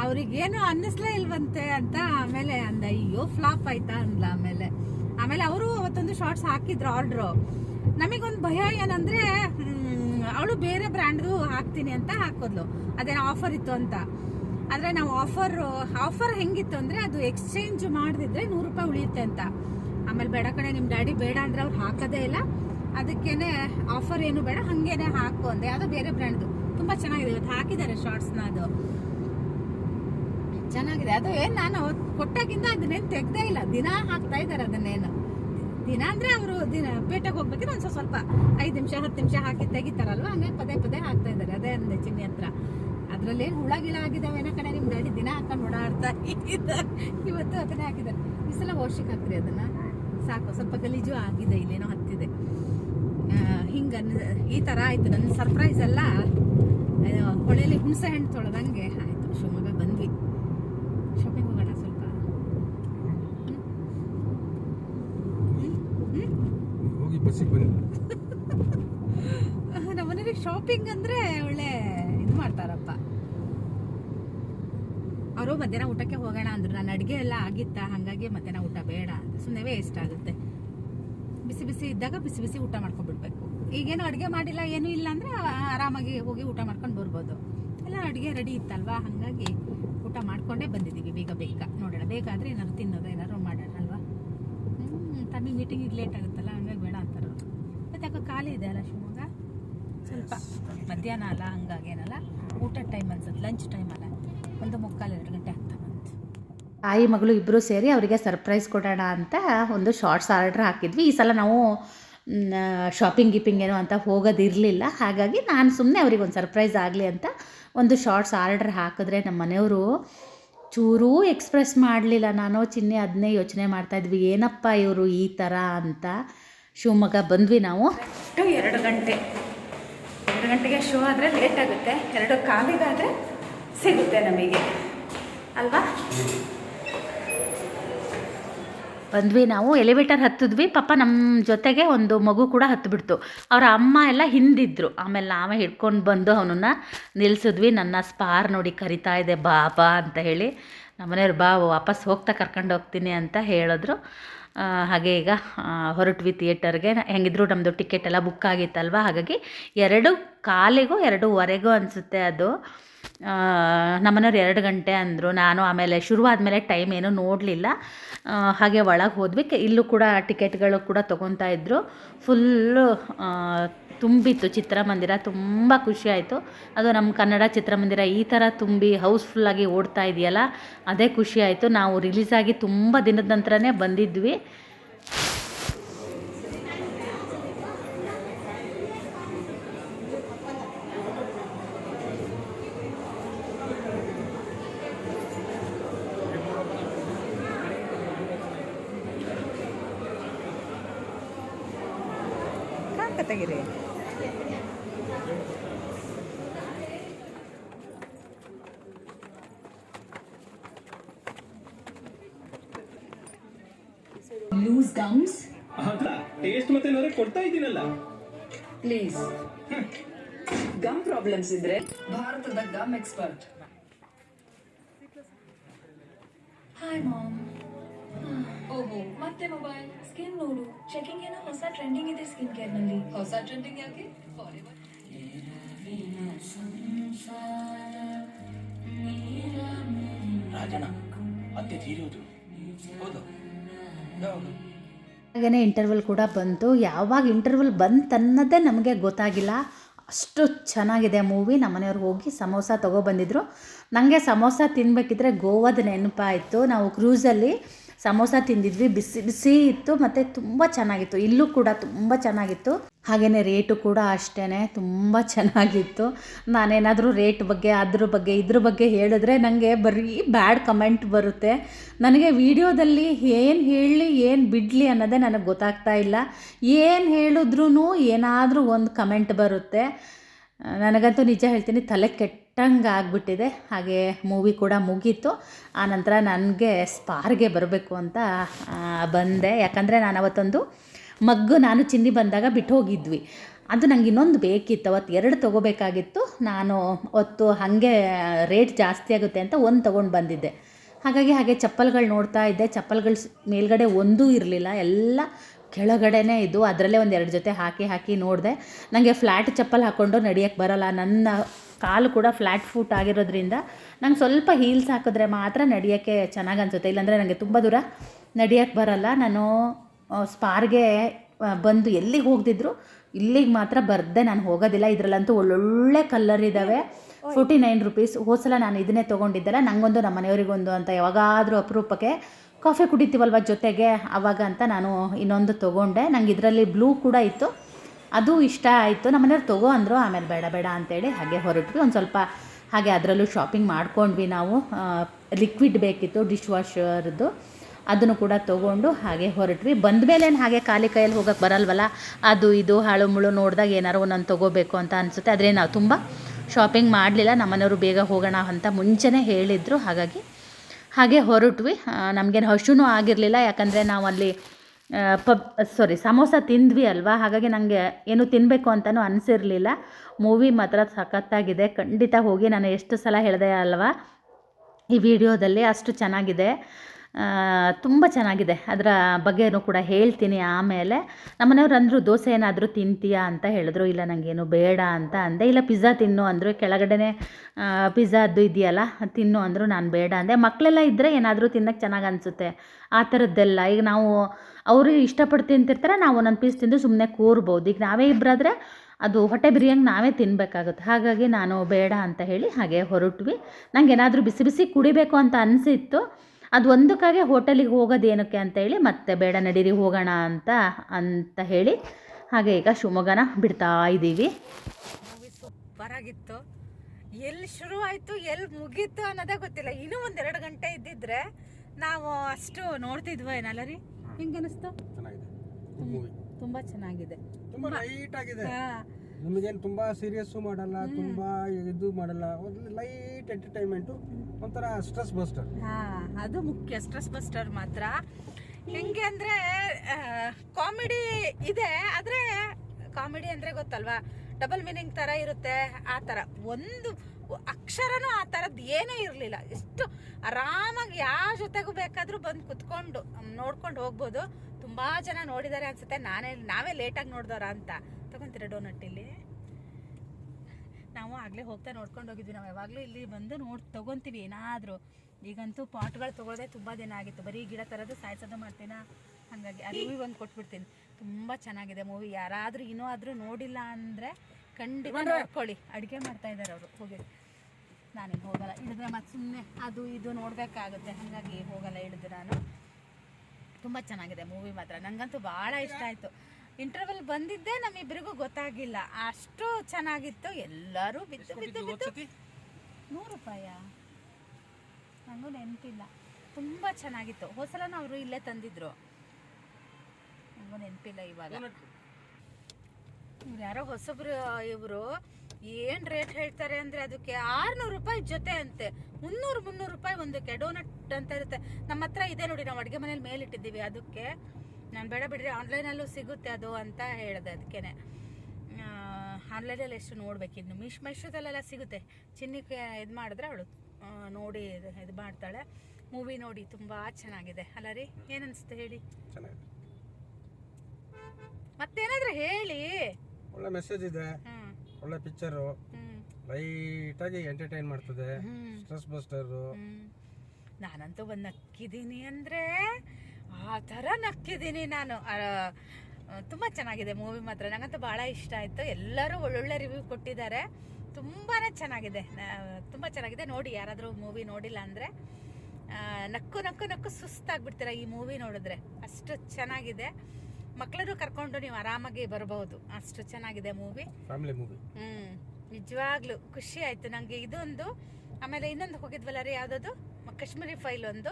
ಅವ್ರಿಗೇನು ಅನ್ನಿಸ್ಲೇ ಇಲ್ವಂತೆ ಅಂತ ಆಮೇಲೆ ಅಂದ ಅಯ್ಯೋ ಫ್ಲಾಪ್ ಆಯ್ತಾ? ಅಂದ್ಲ ಆಮೇಲೆ. ಆಮೇಲೆ ಅವರು ಅವತ್ತೊಂದು ಶಾರ್ಟ್ಸ್ ಹಾಕಿದ್ರು ಆರ್ಡ್ರು ನಮಗೊಂದು ಭಯ ಏನಂದ್ರೆ ಅವಳು ಬೇರೆ ಬ್ರ್ಯಾಂಡ್ದು ಹಾಕ್ತೀನಿ ಅಂತ ಹಾಕೋದ್ಲು. ಅದೇನೋ ಆಫರ್ ಇತ್ತು ಅಂತ. ಆದರೆ ನಾವು ಆಫರ್ ಆಫರ್ ಹೆಂಗಿತ್ತು ಅಂದರೆ ಅದು ಎಕ್ಸ್ಚೇಂಜ್ ಮಾಡಿದ್ರೆ ನೂರು ರೂಪಾಯಿ ಉಳಿಯುತ್ತೆ ಅಂತ. ಆಮೇಲೆ ಬೇಡ ಕಡೆ ನಿಮ್ಮ ಡ್ಯಾಡಿ ಬೇಡ ಅಂದ್ರೆ ಅವ್ರು ಹಾಕೋದೇ ಇಲ್ಲ. ಅದಕ್ಕೇನೆ ಆಫರ್ ಏನು ಬೇಡ, ಹಂಗೇನೆ ಹಾಕು ಅಂದೆ. ಅದು ಬೇರೆ ಬ್ರ್ಯಾಂಡ್ದು ತುಂಬ ಚೆನ್ನಾಗಿದೆ. ಇವತ್ತು ಹಾಕಿದ್ದಾರೆ ಶಾರ್ಟ್ಸ್ನ ಅದು. ಚೆನ್ನಾಗಿದೆ. ಅದು ಏನು ನಾನು ಕೊಟ್ಟಾಗಿಂದ ಅದನ್ನೇನು ತೆಗ್ದೇ ಇಲ್ಲ. ದಿನ ಹಾಕ್ತಾ ಇದ್ದಾರೆ ಅದನ್ನೇನು. ದಿನ ಅಂದ್ರೆ ಅವರು ದಿನ ಪೇಟೆಗೆ ಹೋಗ್ಬೇಕಿದ್ರೆ ಒಂದ್ ಸ್ವಲ್ಪ ಐದು ನಿಮಿಷ, ಹತ್ತು ನಿಮಿಷ ಹಾಕಿ ತೆಗಿತಾರಲ್ವ? ಹಂಗಾಗಿ ಪದೇ ಪದೇ ಹಾಕ್ತಾ ಇದ್ದಾರೆ ಅದೇ ಅಂದೆ ಚಿನ್ನಿ ಹತ್ರ. ಅದ್ರಲ್ಲಿ ಏನ್ ಹುಳ ಗಿಳ ಆಗಿದಾವೇನೋ ಕಡೆ ನಿಮ್ ಡ್ಯಾಡಿ ದಿನ ಹಾಕೊಂಡು ಓಡಾಡ್ತಾ ಇವತ್ತು ಅದನ್ನೇ ಹಾಕಿದ್ದಾರೆ ಈ ಸಲ ವಾಶಿಗೆ ಹಾಕ್ರಿ ಅದನ್ನ? ಸಾಕು. ಸ್ವಲ್ಪ ಗಲೀಜು ಆಗಿದೆ, ಇಲ್ಲೇನೋ ಹತ್ತಿದೆ. ಹಿಂಗ ಈ ತರ ಆಯ್ತು. ನನ್ನ ಸರ್ಪ್ರೈಸ್ ಎಲ್ಲ ಹೊಳೆಯಲ್ಲಿ ಹುಣಸೆ ಹಣ್ಣು ತೊಳೆದಂಗೆ ಆಯ್ತು. ಶಿವಮೊಗ್ಗ ಬಂದ್ವಿ ಶಾಪಿಂಗ್ ಹೋಗೋಣ ಸ್ವಲ್ಪ ಹೋಗಿ ಬಸ್ಸಿಗೆ ಬಂದು ನಮ್ಮನೇಲಿ ಶಾಪಿಂಗ್ ಅಂದ್ರೆ ಒಳ್ಳೆ ಇದು ಮಾಡ್ತಾರಪ್ಪ. ಅವರು ಮಧ್ಯಾಹ್ನ ಊಟಕ್ಕೆ ಹೋಗೋಣ ಅಂದ್ರು. ನಾನು ಅಡುಗೆ ಎಲ್ಲ ಆಗಿತ್ತಾ, ಹಾಗಾಗಿ ಮಧ್ಯಾಹ್ನ ಊಟ ಬೇಡ ಸುಮ್ಮನೆ ವೇಸ್ಟ್ ಆಗುತ್ತೆ. ಬಿಸಿ ಬಿಸಿ ಇದ್ದಾಗ ಬಿಸಿ ಬಿಸಿ ಊಟ ಮಾಡ್ಕೊಂಡ್ಬಿಡ್ಬೇಕು. ಈಗೇನು ಅಡುಗೆ ಮಾಡಿಲ್ಲ, ಏನೂ ಇಲ್ಲ ಅಂದ್ರೆ ಆರಾಮಾಗಿ ಹೋಗಿ ಊಟ ಮಾಡ್ಕೊಂಡು ಬರ್ಬೋದು. ಎಲ್ಲ ಅಡುಗೆ ರೆಡಿ ಇತ್ತಲ್ವಾ? ಹಾಗಾಗಿ ಊಟ ಮಾಡ್ಕೊಂಡೇ ಬಂದಿದ್ದೀವಿ ಬೇಗ ಬೇಗ. ನೋಡೋಣ, ಬೇಗ ಆದರೆ ಏನಾದ್ರು ತಿನ್ನೋದು, ಏನಾದ್ರು ಮಾಡೋಣ ಅಲ್ವಾ? ಹ್ಞೂ ಮೀಟಿಂಗ್ ಮೀಟಿಂಗಿಗೆ ಲೇಟ್ ಆಗುತ್ತಲ್ಲ, ಹಂಗಾಗಿ ಬೇಡ ಅಂತಾರೆ. ಮತ್ತೆ ಯಾಕೋ ಖಾಲಿ ಇದೆ ಅಲ್ಲ ಶಿವಮೊಗ್ಗ ಸ್ವಲ್ಪ ಮಧ್ಯಾಹ್ನ ಅಲ್ಲ ಹಂಗಾಗೇನಲ್ಲ ಊಟ ಟೈಮ್ ಅನ್ಸುತ್ತೆ ಲಂಚ್ ಟೈಮ್ ಅಲ್ಲ. ಒಂದು ಮುಕ್ಕಾಲು ಎರಡು ಗಂಟೆ ಆಗ್ತಾ ಬಂತು. ತಾಯಿ ಮಗಳು ಇಬ್ಬರು ಸೇರಿ ಅವರಿಗೆ ಸರ್ಪ್ರೈಸ್ ಕೊಡೋಣ ಅಂತ ಒಂದು ಶಾರ್ಟ್ಸ್ ಆರ್ಡ್ರ್ ಹಾಕಿದ್ವಿ. ಈ ಸಲ ನಾವು ಶಾಪಿಂಗ್ ಗೀಪಿಂಗ್ ಏನೋ ಅಂತ ಹೋಗೋದಿರಲಿಲ್ಲ. ಹಾಗಾಗಿ ನಾನು ಸುಮ್ಮನೆ ಅವ್ರಿಗೆ ಒಂದು ಸರ್ಪ್ರೈಸ್ ಆಗಲಿ ಅಂತ ಒಂದು ಶಾರ್ಟ್ಸ್ ಆರ್ಡ್ರ್ ಹಾಕಿದ್ರೆ ನಮ್ಮ ಮನೆಯವರು ಚೂರೂ ಎಕ್ಸ್ಪ್ರೆಸ್ ಮಾಡಲಿಲ್ಲ. ನಾನು ಚಿನ್ನೆ ಅದನ್ನೇ ಯೋಚನೆ ಮಾಡ್ತಾಯಿದ್ವಿ ಏನಪ್ಪ ಇವರು ಈ ಥರ ಅಂತ. ಶಿವಮೊಗ್ಗ ಬಂದ್ವಿ ನಾವು. ಎರಡು ಗಂಟೆ. ಎರಡು ಗಂಟೆಗೆ ಶೋ ಆದರೆ ಲೇಟ್ ಆಗುತ್ತೆ. ಎರಡು ಕಾಲಿಗಾದರೆ ಸಿಗುತ್ತೆ ನಮಗೆ. ಅಲ್ವಾ? ಬಂದ್ವಿ ನಾವು ಎಲಿವೇಟರ್ ಹತ್ತಿದ್ವಿ. ಪಾಪ ನಮ್ಮ ಜೊತೆಗೆ ಒಂದು ಮಗು ಕೂಡ ಹತ್ತಿಬಿಡ್ತು ಅವರ ಅಮ್ಮ ಎಲ್ಲ ಹಿಂದಿದ್ರು. ಆಮೇಲೆ ನಾವೇ ಹಿಡ್ಕೊಂಡು ಬಂದು ಅವನನ್ನು ನಿಲ್ಲಿಸಿದ್ವಿ ನನ್ನ ಸ್ಪಾರ್ ನೋಡಿ ಕರಿತಾ ಇದೆ ಬಾ ಬಾ ಅಂತ ಹೇಳಿ ನಮ್ಮನೆಯವ್ರು, ಬಾ, ವಾಪಸ್ ಹೋಗ್ತಾ ಕರ್ಕೊಂಡು ಹೋಗ್ತೀನಿ ಅಂತ ಹೇಳಿದ್ರು. ಹಾಗೆ ಈಗ ಹೊರಟ್ವಿ ಥಿಯೇಟರ್ಗೆ ಹೆಂಗಿದ್ರು ನಮ್ಮದು ಟಿಕೆಟ್ ಎಲ್ಲ ಬುಕ್ ಆಗಿತ್ತಲ್ವ? ಹಾಗಾಗಿ ಎರಡು ಕಾಲಿಗೂ, ಎರಡೂವರೆಗೂ ಅನಿಸುತ್ತೆ ಅದು. ನಮ್ಮನೆಯವ್ರು ಎರಡು ಗಂಟೆ ಅಂದರು. ನಾನು ಆಮೇಲೆ ಶುರುವಾದಮೇಲೆ ಟೈಮ್ ಏನೂ ನೋಡಲಿಲ್ಲ. ಹಾಗೆ ಒಳಗೆ ಹೋದ್ವಿ. ಇಲ್ಲೂ ಕೂಡ ಟಿಕೆಟ್ಗಳು ಕೂಡ ತೊಗೊತಾ ಇದ್ದರು ಫುಲ್ಲು ತುಂಬಿತ್ತು ಚಿತ್ರಮಂದಿರ, ತುಂಬ ಖುಷಿಯಾಯಿತು ಅದು ನಮ್ಮ ಕನ್ನಡ ಚಿತ್ರಮಂದಿರ, ಈ ಥರ ತುಂಬಿ ಹೌಸ್ಫುಲ್ಲಾಗಿ ಓಡ್ತಾ ಇದೆಯಲ್ಲ, ಅದೇ ಖುಷಿಯಾಯಿತು ನಾವು ರಿಲೀಸ್ ಆಗಿ ತುಂಬ ದಿನದ ನಂತರನೇ ಬಂದಿದ್ವಿ. ಗಮ್ಸ್ ಹೌದಾ? ಟೇಸ್ಟ್ ಮತ್ತೆ ಏನಾದ್ರು ಕೊಡ್ತಾ ಇದ್ದೀನಲ್ಲ? ಪ್ಲೀಸ್ ಗಮ್ ಪ್ರಾಬ್ಲಮ್ಸ್ ಇದ್ರೆ ಭಾರತದ ಗಮ್ ಎಕ್ಸ್ಪರ್ಟ್ ಹಾಯ್ ಮಾಮ್ ಓಹೋ ಮತ್ತೆ ಮೊಬೈಲ್ ಸ್ಕಿನ್ ನೋಡು. ಚೆಕಿಂಗ್ ಏನೋ ಹೊಸ ಟ್ರೆಂಡಿಂಗ್ ಇದೆ ಸ್ಕಿನ್ ಕೇರ್ನಲ್ಲಿ. ಹೊಸ ಟ್ರೆಂಡಿಂಗ್ ಯಾಕೆ? Forever. ರಾಜಣ್ಣ ಅತ್ತೆ ತೀರೋದು ಹೌದು. ಯಾವುದು ಹಾಗೆಯೇ ಇಂಟರ್ವಲ್ ಕೂಡ ಬಂತು. ಯಾವಾಗ ಇಂಟರ್ವಲ್ ಬಂತನ್ನೋದೇ ನಮಗೆ ಗೊತ್ತಾಗಿಲ್ಲ. ಅಷ್ಟು ಚೆನ್ನಾಗಿದೆ ಮೂವಿ ನಮ್ಮನೆಯವ್ರಿಗೆ ಹೋಗಿ ಸಮೋಸ ತೊಗೊಬಂದಿದ್ರು. ನನಗೆ ಸಮೋಸ ತಿನ್ನಬೇಕಿದ್ರೆ ಗೋವಾದ ನೆನಪಾಯಿತು. ನಾವು ಕ್ರೂಸಲ್ಲಿ ಸಮೋಸ ತಿಂದಿದ್ವಿ, ಬಿಸಿ ಬಿಸಿ ಇತ್ತು, ಮತ್ತು ತುಂಬ ಚೆನ್ನಾಗಿತ್ತು. ಇಲ್ಲೂ ಕೂಡ ತುಂಬ ಚೆನ್ನಾಗಿತ್ತು. ಹಾಗೆಯೇ ರೇಟು ಕೂಡ ಅಷ್ಟೇ ತುಂಬ ಚೆನ್ನಾಗಿತ್ತು. ನಾನೇನಾದರೂ ರೇಟ್ ಬಗ್ಗೆ, ಅದ್ರ ಬಗ್ಗೆ, ಇದ್ರ ಬಗ್ಗೆ ಹೇಳಿದ್ರೆ ನನಗೆ ಬರೀ ಬ್ಯಾಡ್ ಕಮೆಂಟ್ ಬರುತ್ತೆ. ನನಗೆ ವಿಡಿಯೋದಲ್ಲಿ ಏನು ಹೇಳಲಿ ಏನು ಬಿಡಲಿ ಅನ್ನೋದೇ ನನಗೆ ಗೊತ್ತಾಗ್ತಾ ಇಲ್ಲ. ಏನು ಹೇಳಿದ್ರೂ ಏನಾದರೂ ಒಂದು ಕಮೆಂಟ್ ಬರುತ್ತೆ. ನನಗಂತೂ ನಿಜ ಹೇಳ್ತೀನಿ, ತಲೆ ಕೆಟ್ಟಂಗೆ ಆಗಿಬಿಟ್ಟಿದೆ ಹಾಗೆ ಮೂವಿ ಕೂಡ ಮುಗೀತು. ಆನಂತರ ನನಗೆ ಸ್ಪಾರ್ಗೆ ಬರಬೇಕು ಅಂತ ಬಂದೆ. ಯಾಕಂದರೆ ನಾನು ಅವತ್ತೊಂದು ಮಗ್ಗು ನಾನು ಚಿನ್ನಿ ಬಂದಾಗ ಬಿಟ್ಟು ಹೋಗಿದ್ವಿ ಅದು ನಂಗೆ ಇನ್ನೊಂದು ಬೇಕಿತ್ತು. ಅವತ್ತು ಎರಡು ತೊಗೋಬೇಕಾಗಿತ್ತು. ನಾನು ಅವತ್ತು ಹಾಗೆ ರೇಟ್ ಜಾಸ್ತಿ ಆಗುತ್ತೆ ಅಂತ ಒಂದು ತೊಗೊಂಡು ಬಂದಿದ್ದೆ. ಹಾಗಾಗಿ ಹಾಗೆ ಚಪ್ಪಲ್ಗಳು ನೋಡ್ತಾ ಇದ್ದೆ. ಚಪ್ಪಲ್ಗಳು ಮೇಲ್ಗಡೆ ಒಂದೂ ಇರಲಿಲ್ಲ. ಎಲ್ಲ ಕೆಳಗಡೆನೇ ಇದ್ದು ಅದರಲ್ಲೇ ಒಂದು ಎರಡು ಜೊತೆ ಹಾಕಿ ಹಾಕಿ ನೋಡಿದೆ. ನನಗೆ ಫ್ಲ್ಯಾಟ್ ಚಪ್ಪಲ್ ಹಾಕ್ಕೊಂಡು ನಡೆಯೋಕ್ಕೆ ಬರಲ್ಲ. ನನ್ನ ಕಾಲು ಕೂಡ ಫ್ಲ್ಯಾಟ್ ಫೂಟ್ ಆಗಿರೋದ್ರಿಂದ ನಂಗೆ ಸ್ವಲ್ಪ ಹೀಲ್ಸ್ ಹಾಕಿದ್ರೆ ಮಾತ್ರ ನಡೆಯೋಕ್ಕೆ ಚೆನ್ನಾಗಿ ಅನಿಸುತ್ತೆ. ಇಲ್ಲಾಂದರೆ ನನಗೆ ತುಂಬ ದೂರ ನಡೆಯೋಕ್ಕೆ ಬರಲ್ಲ. ನಾನು ಸ್ಪಾರ್ಗೆ ಬಂದು ಎಲ್ಲಿಗೆ ಹೋಗ್ದಿದ್ರು ಇಲ್ಲಿಗೆ ಮಾತ್ರ ಬರ್ದೆ. ನಾನು ಹೋಗೋದಿಲ್ಲ. ಇದರಲ್ಲಂತೂ ಒಳ್ಳೊಳ್ಳೆ ಕಲರ್ ಇದ್ದಾವೆ ಫೋರ್ಟಿ ನೈನ್ ರುಪೀಸ್ ಹೋದ್ಸಲ ನಾನು ಇದನ್ನೇ ತೊಗೊಂಡಿದ್ದೆಲ್ಲ. ನನಗೊಂದು ನಮ್ಮ ಮನೆಯವರಿಗೊಂದು ಅಂತ ಯಾವಾಗಾದರೂ ಅಪರೂಪಕ್ಕೆ ಕಾಫಿ ಕುಡಿತೀವಲ್ವ ಜೊತೆಗೆ? ಆವಾಗ ಅಂತ ನಾನು ಇನ್ನೊಂದು ತೊಗೊಂಡೆ. ನಂಗೆ ಇದರಲ್ಲಿ ಬ್ಲೂ ಕೂಡ ಇತ್ತು. ಅದು ಇಷ್ಟ ಆಯಿತು. ನಮ್ಮ ಮನೆಯವ್ರು ತೊಗೋ ಅಂದರು. ಆಮೇಲೆ ಬೇಡ ಬೇಡ ಅಂತೇಳಿ ಹಾಗೆ ಹೊರಟ್ವಿ. ಒಂದು ಸ್ವಲ್ಪ ಹಾಗೆ ಅದರಲ್ಲೂ ಶಾಪಿಂಗ್ ಮಾಡ್ಕೊಂಡ್ವಿ ನಾವು. ಲಿಕ್ವಿಡ್ ಬೇಕಿತ್ತು ಡಿಶ್ ವಾಷರ್ದು ಅದನ್ನು ಕೂಡ ತೊಗೊಂಡು ಹಾಗೆ ಹೊರಟ್ವಿ. ಬಂದ ಮೇಲೆ ಹಾಗೆ ಖಾಲಿ ಕೈಯಲ್ಲಿ ಹೋಗೋಕ್ಕೆ ಬರಲ್ವಲ್ಲ? ಅದು ಇದು ಹಾಳು ಮುಳು ನೋಡಿದಾಗ ಏನಾರು ನಾನು ತೊಗೋಬೇಕು ಅಂತ ಅನಿಸುತ್ತೆ. ಆದರೆ ನಾವು ತುಂಬ ಶಾಪಿಂಗ್ ಮಾಡಲಿಲ್ಲ. ನಮ್ಮನೆಯವರು ಬೇಗ ಹೋಗೋಣ ಅಂತ ಮುಂಚೆನೇ ಹೇಳಿದರು. ಹಾಗಾಗಿ ಹಾಗೆ ಹೊರಟ್ವಿ. ನಮಗೇನು ಹಶುನೂ ಆಗಿರಲಿಲ್ಲ. ಯಾಕಂದರೆ ನಾವು ಅಲ್ಲಿ ಪಬ್ ಸಾರಿ ಸಮೋಸ ತಿಂದ್ವಿ ಅಲ್ವಾ? ಹಾಗಾಗಿ ನನಗೆ ಏನು ತಿನ್ನಬೇಕು ಅಂತಲೂ ಅನಿಸಿರಲಿಲ್ಲ. ಮೂವಿ ಮಾತ್ರ ಸಖತ್ತಾಗಿದೆ. ಖಂಡಿತ ಹೋಗಿ ನಾನು ಎಷ್ಟು ಸಲ ಹೇಳಿದೆ ಅಲ್ವಾ? ಈ ವಿಡಿಯೋದಲ್ಲಿ ಅಷ್ಟು ಚೆನ್ನಾಗಿದೆ. ತುಂಬ ಚೆನ್ನಾಗಿದೆ. ಅದರ ಬಗ್ಗೆನೂ ಕೂಡ ಹೇಳ್ತೀನಿ ಆಮೇಲೆ. ನಮ್ಮನೆಯವ್ರು ಅಂದರು, ದೋಸೆ ಏನಾದರೂ ತಿಂತೀಯಾ? ಅಂತ ಹೇಳಿದ್ರು. ಇಲ್ಲ ನನಗೇನು ಬೇಡ ಅಂತ ಅಂದೆ. ಇಲ್ಲ, ಪಿಜ್ಜಾ ತಿನ್ನು ಅಂದರು. ಕೆಳಗಡೆನೇ ಪಿಜ್ಜಾದ್ದು ಅದು ಇದೆಯಲ್ಲ ತಿನ್ನು ಅಂದರು. ನಾನು ಬೇಡ ಅಂದೆ. ಮಕ್ಕಳೆಲ್ಲ ಇದ್ದರೆ ಏನಾದರೂ ತಿನ್ನೋಕ್ಕೆ ಚೆನ್ನಾಗಿ ಅನಿಸುತ್ತೆ. ಆ ಥರದ್ದೆಲ್ಲ. ಈಗ ನಾವು, ಅವರು ಇಷ್ಟಪಟ್ಟು ತಿಂತಿರ್ತಾರೆ, ನಾವು ಒಂದೊಂದು ಪೀಸ್ ತಿಂದು ಸುಮ್ಮನೆ ಕೂರ್ಬೋದು. ಈಗ ನಾವೇ ಇಬ್ಬರಾದರೆ ಅದು ಹೊಟ್ಟೆ ಬಿರಿಯಂಗೆ ನಾವೇ ತಿನ್ನಬೇಕಾಗುತ್ತೆ ಹಾಗಾಗಿ ನಾನು ಬೇಡ ಅಂತ ಹೇಳಿ ಹಾಗೆ ಹೊರಟ್ವಿ. ನಂಗೆ ಏನಾದರೂ ಬಿಸಿ ಬಿಸಿ ಕುಡಿಬೇಕು ಅಂತ ಅನಿಸಿತ್ತು. ಅದು ಒಂದಕ್ಕಾಗೆ ಹೋಟೆಲಿಗೆ ಹೋಗೋದು ಏನಕ್ಕೆ ಅಂತ ಹೇಳಿ ಮತ್ತೆ ಬೇಡ ನಡೀರಿ ಹೋಗೋಣ ಅಂತ ಅಂತ ಹೇಳಿ ಹಾಗೆ ಈಗ ಶಿವಮೊಗ್ಗನ ಬಿಡ್ತಾ ಇದ್ದೀವಿ. ಮೂವಿ ಸೂಪರ್ ಆಗಿತ್ತು ಎಲ್ಲಿ ಶುರು ಆಯ್ತು ಎಲ್ಲಿ ಮುಗೀತು ಅನ್ನೋದೇ ಗೊತ್ತಿಲ್ಲ. ಇನ್ನೂ ಒಂದೆರಡು ಗಂಟೆ ಇದ್ದಿದ್ರೆ ನಾವು ಅಷ್ಟು ನೋಡ್ತಿದ್ವ ಏನಲ್ಲ ರೀ? ಹೆಂಗನಿಸ್ತು ತುಂಬಾ ಚೆನ್ನಾಗಿದೆ. ತುಂಬಾ ಲೈಟ್ ಆಗಿದೆ. ಹಾ, ನಮಗೇನು ತುಂಬ ಸೀರಿಯಸ್ಸು ಮಾಡಲ್ಲ ತುಂಬ ಇದು ಮಾಡಲ್ಲ ಒಂದು ಲೈಟ್ ಎಂಟರ್ಟೈನ್ಮೆಂಟು ಒಂಥರ ಸ್ಟ್ರೆಸ್ ಬಸ್ಟರ್ ಹಾ ಅದು ಮುಖ್ಯ ಸ್ಟ್ರೆಸ್ ಬಸ್ಟರ್ ಮಾತ್ರ. ಹೆಂಗೆ ಅಂದರೆ ಕಾಮಿಡಿ ಇದೆ ಆದರೆ ಕಾಮಿಡಿ ಅಂದ್ರೆ ಗೊತ್ತಲ್ವಾ? ಡಬಲ್ ಮೀನಿಂಗ್ ತರ ಇರುತ್ತೆ ಆ ತರ. ಒಂದು ಅಕ್ಷರನೂ ಆ ಥರದ್ದು ಏನೂ ಇರಲಿಲ್ಲ. ಎಷ್ಟು ಆರಾಮಾಗಿ ಯಾವ ಜೊತೆಗೂ ಬೇಕಾದರೂ ಬಂದು ಕುತ್ಕೊಂಡು ನೋಡ್ಕೊಂಡು ಹೋಗ್ಬೋದು. ತುಂಬಾ ಜನ ನೋಡಿದ್ದಾರೆ ಅನ್ಸುತ್ತೆ. ನಾನೇ ನಾವೇ ಲೇಟಾಗಿ ನೋಡಿದವ್ರ ಅಂತ. ತಗೊಂತೀರ ಡೋನಟ್ ಇಲ್ಲಿ? ನಾವು ಆಗಲೇ ಹೋಗ್ತಾ ನೋಡ್ಕೊಂಡು ಹೋಗಿದ್ವಿ. ನಾವು ಯಾವಾಗಲೂ ಇಲ್ಲಿ ಬಂದು ನೋಡಿ ತಗೊಂತೀವಿ. ಏನಾದರೂ. ಈಗಂತೂ ಪಾಟ್ಗಳು ತಗೊಳ್ದೆ ತುಂಬ ದಿನ ಆಗಿತ್ತು. ಬರೀ ಗಿಡ ತರೋದು ಸಾಯ್ಸೋದು ಮಾಡ್ತೀನ? ಹಾಗಾಗಿ ಮೂವಿ ಒಂದು ಕೊಟ್ಬಿಡ್ತೀನಿ. ತುಂಬ ಚೆನ್ನಾಗಿದೆ ಮೂವಿ ಯಾರಾದರೂ ಇನ್ನೂ ಆದರೂ ನೋಡಿಲ್ಲ ಅಂದರೆ ಖಂಡಿತ ನೋಡ್ಕೊಳ್ಳಿ. ಅಡುಗೆ ಮಾಡ್ತಾ ಇದ್ದಾರೆ ಅವರು. ಹೋಗಿ. ನಾನು ಹೋಗಲ್ಲ. ಇಳಿದ್ರೆ ಮತ್ತೆ ಸುಮ್ಮನೆ ಅದು ಇದು ನೋಡಬೇಕಾಗುತ್ತೆ. ಹಾಗಾಗಿ ಹೋಗಲ್ಲ ಇಳಿದ್ರೆ ನಾನು. ತುಂಬ ಚೆನ್ನಾಗಿದೆ ಮೂವಿ ಮಾತ್ರ. ನನಗಂತೂ ಭಾಳ ಇಷ್ಟ ಆಯಿತು. ಇಂಟರ್ವಲ್ ಬಂದಿದ್ದೇ ನಮ್ಮಿಬ್ಬರಿಗೂ ಗೊತ್ತಾಗಿಲ್ಲ. ಅಷ್ಟು ಚೆನ್ನಾಗಿತ್ತು. ಎಲ್ಲರೂ ಬಿದ್ದು ಬಿದ್ದು ಬಿದ್ದು ನೂರು ರೂಪಾಯ ನನಗೂ ನೆನಪಿಲ್ಲ. ತುಂಬ ಚೆನ್ನಾಗಿತ್ತು. ಹೊಸಲನ ಅವರು ಇಲ್ಲೇ ತಂದಿದ್ರು. ನನಗೂ ನೆನಪಿಲ್ಲ ಇವಾಗ. ಇವ್ರು ಯಾರೋ ಹೊಸಬ್ರು ಇವರು ಏನ್ ರೇಟ್ ಹೇಳ್ತಾರೆ ಅಂದ್ರೆ ಅದಕ್ಕೆ ಆರ್ನೂರು ರೂಪಾಯಿ ಜೊತೆ ಅಂತೆ. ಮುನ್ನೂರು ಮುನ್ನೂರು ರೂಪಾಯಿ ಒಂದಕ್ಕೆ ಡೋನಟ್ ಅಂತ ಇರುತ್ತೆ. ನಮ್ಮ ಹತ್ರ ಇದೆ ನೋಡಿ ನಾವು ಅಡುಗೆ ಮನೇಲಿ ಮೇಲಿಟ್ಟಿದ್ದೀವಿ. ಅದಕ್ಕೆ ನಾನು ಬೇಡ ಬಿಡ್ರಿ ಆನ್ಲೈನಲ್ಲೂ ಸಿಗುತ್ತೆ ಅದು ಅಂತ ಹೇಳಿದೆ ಅದಕ್ಕೇನೆ. ಆನ್ಲೈನಲ್ಲಿ ಎಷ್ಟು ನೋಡ್ಬೇಕಿನ್ನು ಮಿಶ್ ಮೆಶೋದಲ್ಲೆಲ್ಲ ಸಿಗುತ್ತೆ. ಚಿನ್ನಕ್ಕೆ ಇದು ಮಾಡಿದ್ರೆ ಅವಳು ನೋಡಿ ಇದು ಮಾಡ್ತಾಳೆ. ಮೂವಿ ನೋಡಿ ತುಂಬಾ ಚೆನ್ನಾಗಿದೆ. ಅಲ್ಲ ರೀ ಏನನ್ಸುತ್ತೆ ಹೇಳಿ? ಮತ್ತೇನಾದ್ರೂ ಹೇಳಿ? ಒಳ್ಳೆ ಮೆಸೇಜ್ ಇದೆ. ಒಳ್ಳೆ ಪಿಕ್ಚರು. ಲೈಟಾಗಿ ಎಂಟರ್ಟೈನ್ ಮಾಡ್ತದೆ. Stress buster. ನಾನಂತೂ ಒಂದು ನಕ್ಕಿದ್ದೀನಿ ಅಂದ್ರೆ ಆ ಥರ ನಕ್ಕಿದ್ದೀನಿ ನಾನು. ತುಂಬಾ ಚೆನ್ನಾಗಿದೆ ಮೂವಿ ಮಾತ್ರ. ನನಗಂತೂ ಬಹಳ ಇಷ್ಟ ಆಯ್ತು. ಎಲ್ಲರೂ ಒಳ್ಳೊಳ್ಳೆ ರಿವ್ಯೂ ಕೊಟ್ಟಿದ್ದಾರೆ. ತುಂಬಾನೇ ಚೆನ್ನಾಗಿದೆ. ತುಂಬ ತುಂಬಾ ಚೆನ್ನಾಗಿದೆ. ನೋಡಿ ಯಾರಾದರೂ ಮೂವಿ ನೋಡಿಲ್ಲ ಅಂದ್ರೆ ನಕ್ಕು ನಕ್ಕು ನಕ್ಕು ಸುಸ್ತಾಗ್ಬಿಡ್ತೀರ ಈ ಮೂವಿ ನೋಡಿದ್ರೆ. ಅಷ್ಟು ಚೆನ್ನಾಗಿದೆ. ಮಕ್ಕಳನ್ನು ಕರ್ಕೊಂಡು ನೀವು ಆರಾಮಾಗಿ ಬರಬಹುದು. ಅಷ್ಟು ಚೆನ್ನಾಗಿದೆ ಮೂವಿ ಫ್ಯಾಮಿಲಿ ಮೂವಿ ಹ್ಮ್ ನಿಜವಾಗ್ಲು ಖುಷಿ ಆಯ್ತು. ನಂಗೆ ಇದೊಂದು ಆಮೇಲೆ ಇನ್ನೊಂದು ಹೋಗಿದ್ವಲ್ಲ ರೀ ಯಾವ್ದದು? ಕಾಶ್ಮೀರಿ ಫೈಲ್ ಒಂದು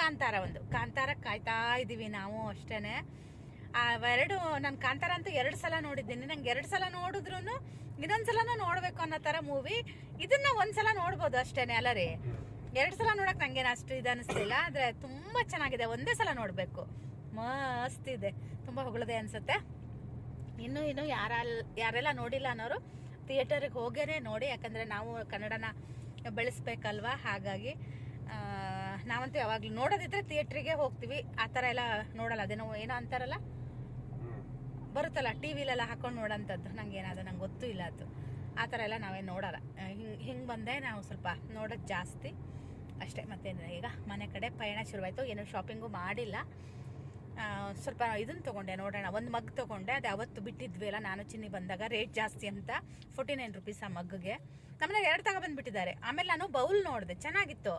ಕಾಂತಾರ ಒಂದು. ಕಾಂತಾರ ಕಾಯ್ತಾ ಇದೀವಿ ನಾವು ಅಷ್ಟೇನೆ. ಆ ಎರಡು ನಾನು ಕಾಂತಾರ ಅಂತ ಎರಡು ಸಲ ನೋಡಿದ್ದೀನಿ. ನಂಗೆ ಎರಡು ಸಲ ನೋಡಿದ್ರು ಇನ್ನೊಂದ್ಸಲನೂ ನೋಡ್ಬೇಕು ಅನ್ನೋ ತರ ಮೂವಿ ಇದನ್ನ ಒಂದ್ಸಲ ನೋಡ್ಬೋದು ಅಷ್ಟೇನೆ ಅಲ್ಲ ರೀ? ಎರಡು ಸಲ ನೋಡಕ್ ನಂಗೇನು ಅಷ್ಟು ಇದು ಅನಿಸ್ತಿಲ್ಲ ಆದ್ರೆ ತುಂಬಾ ಚೆನ್ನಾಗಿದೆ. ಒಂದೇ ಸಲ ನೋಡ್ಬೇಕು. ಮಸ್ತ್ ಇದೆ. ತುಂಬಾ ಹೊಗಳದೆ ಅನ್ಸುತ್ತೆ. ಇನ್ನು ಇನ್ನು ಯಾರ ಯಾರೆಲ್ಲ ನೋಡಿಲ್ಲ ಅನ್ನೋರು ಥಿಯೇಟರ್ಗೆ ಹೋಗೇನೆ ನೋಡಿ, ಯಾಕಂದರೆ ನಾವು ಕನ್ನಡನ ಬೆಳೆಸ್ಬೇಕಲ್ವಾ? ಹಾಗಾಗಿ ನಾವಂತೂ ಯಾವಾಗಲೂ ನೋಡೋದಿದ್ರೆ ಥಿಯೇಟ್ರಿಗೆ ಹೋಗ್ತೀವಿ. ಆ ಥರ ಎಲ್ಲ ನೋಡಲ್ಲ. ಅದೇನೋ ಏನೋ ಅಂತಾರಲ್ಲ? ಬರುತ್ತಲ್ಲ ಟಿ ವಿಲೆಲ್ಲ ಹಾಕೊಂಡು ನೋಡೋಂಥದ್ದು ನಂಗೆ ಏನಾದ್ರು ನಂಗೆ ಗೊತ್ತೂ ಇಲ್ಲ ಅದು. ಆ ಥರ ಎಲ್ಲ ನಾವೇನು ನೋಡಲ್ಲ. ಹಿಂಗೆ ಹಿಂಗೆ ಬಂದೆ ನಾವು ಸ್ವಲ್ಪ ನೋಡೋದು ಜಾಸ್ತಿ. ಅಷ್ಟೇ. ಮತ್ತೇನಿಲ್ಲ ಈಗ ಮನೆ ಕಡೆ ಪಯಣ ಶುರುವಾಯಿತು. ಏನು ಶಾಪಿಂಗು ಮಾಡಿಲ್ಲ. ಸ್ವಲ್ಪ ಇದನ್ನ ತೊಗೊಂಡೆ, ನೋಡೋಣ. ಒಂದು ಮಗ್ ತೊಗೊಂಡೆ, ಅದು ಅವತ್ತು ಬಿಟ್ಟಿದ್ವಿ ಅಲ್ಲ, ನಾನು ಚಿನ್ನಿ ಬಂದಾಗ ರೇಟ್ ಜಾಸ್ತಿ ಅಂತ. ಫೋರ್ಟಿ ನೈನ್ ರುಪೀಸ್ ಆ ಮಗ್ಗೆ ನಮ್ಮನೆ ಎರಡು ತಗೊಬಂದ್ಬಿಟ್ಟಿದ್ದಾರೆ ಆಮೇಲೆ ನಾನು ಬೌಲ್ ನೋಡಿದೆ, ಚೆನ್ನಾಗಿತ್ತು.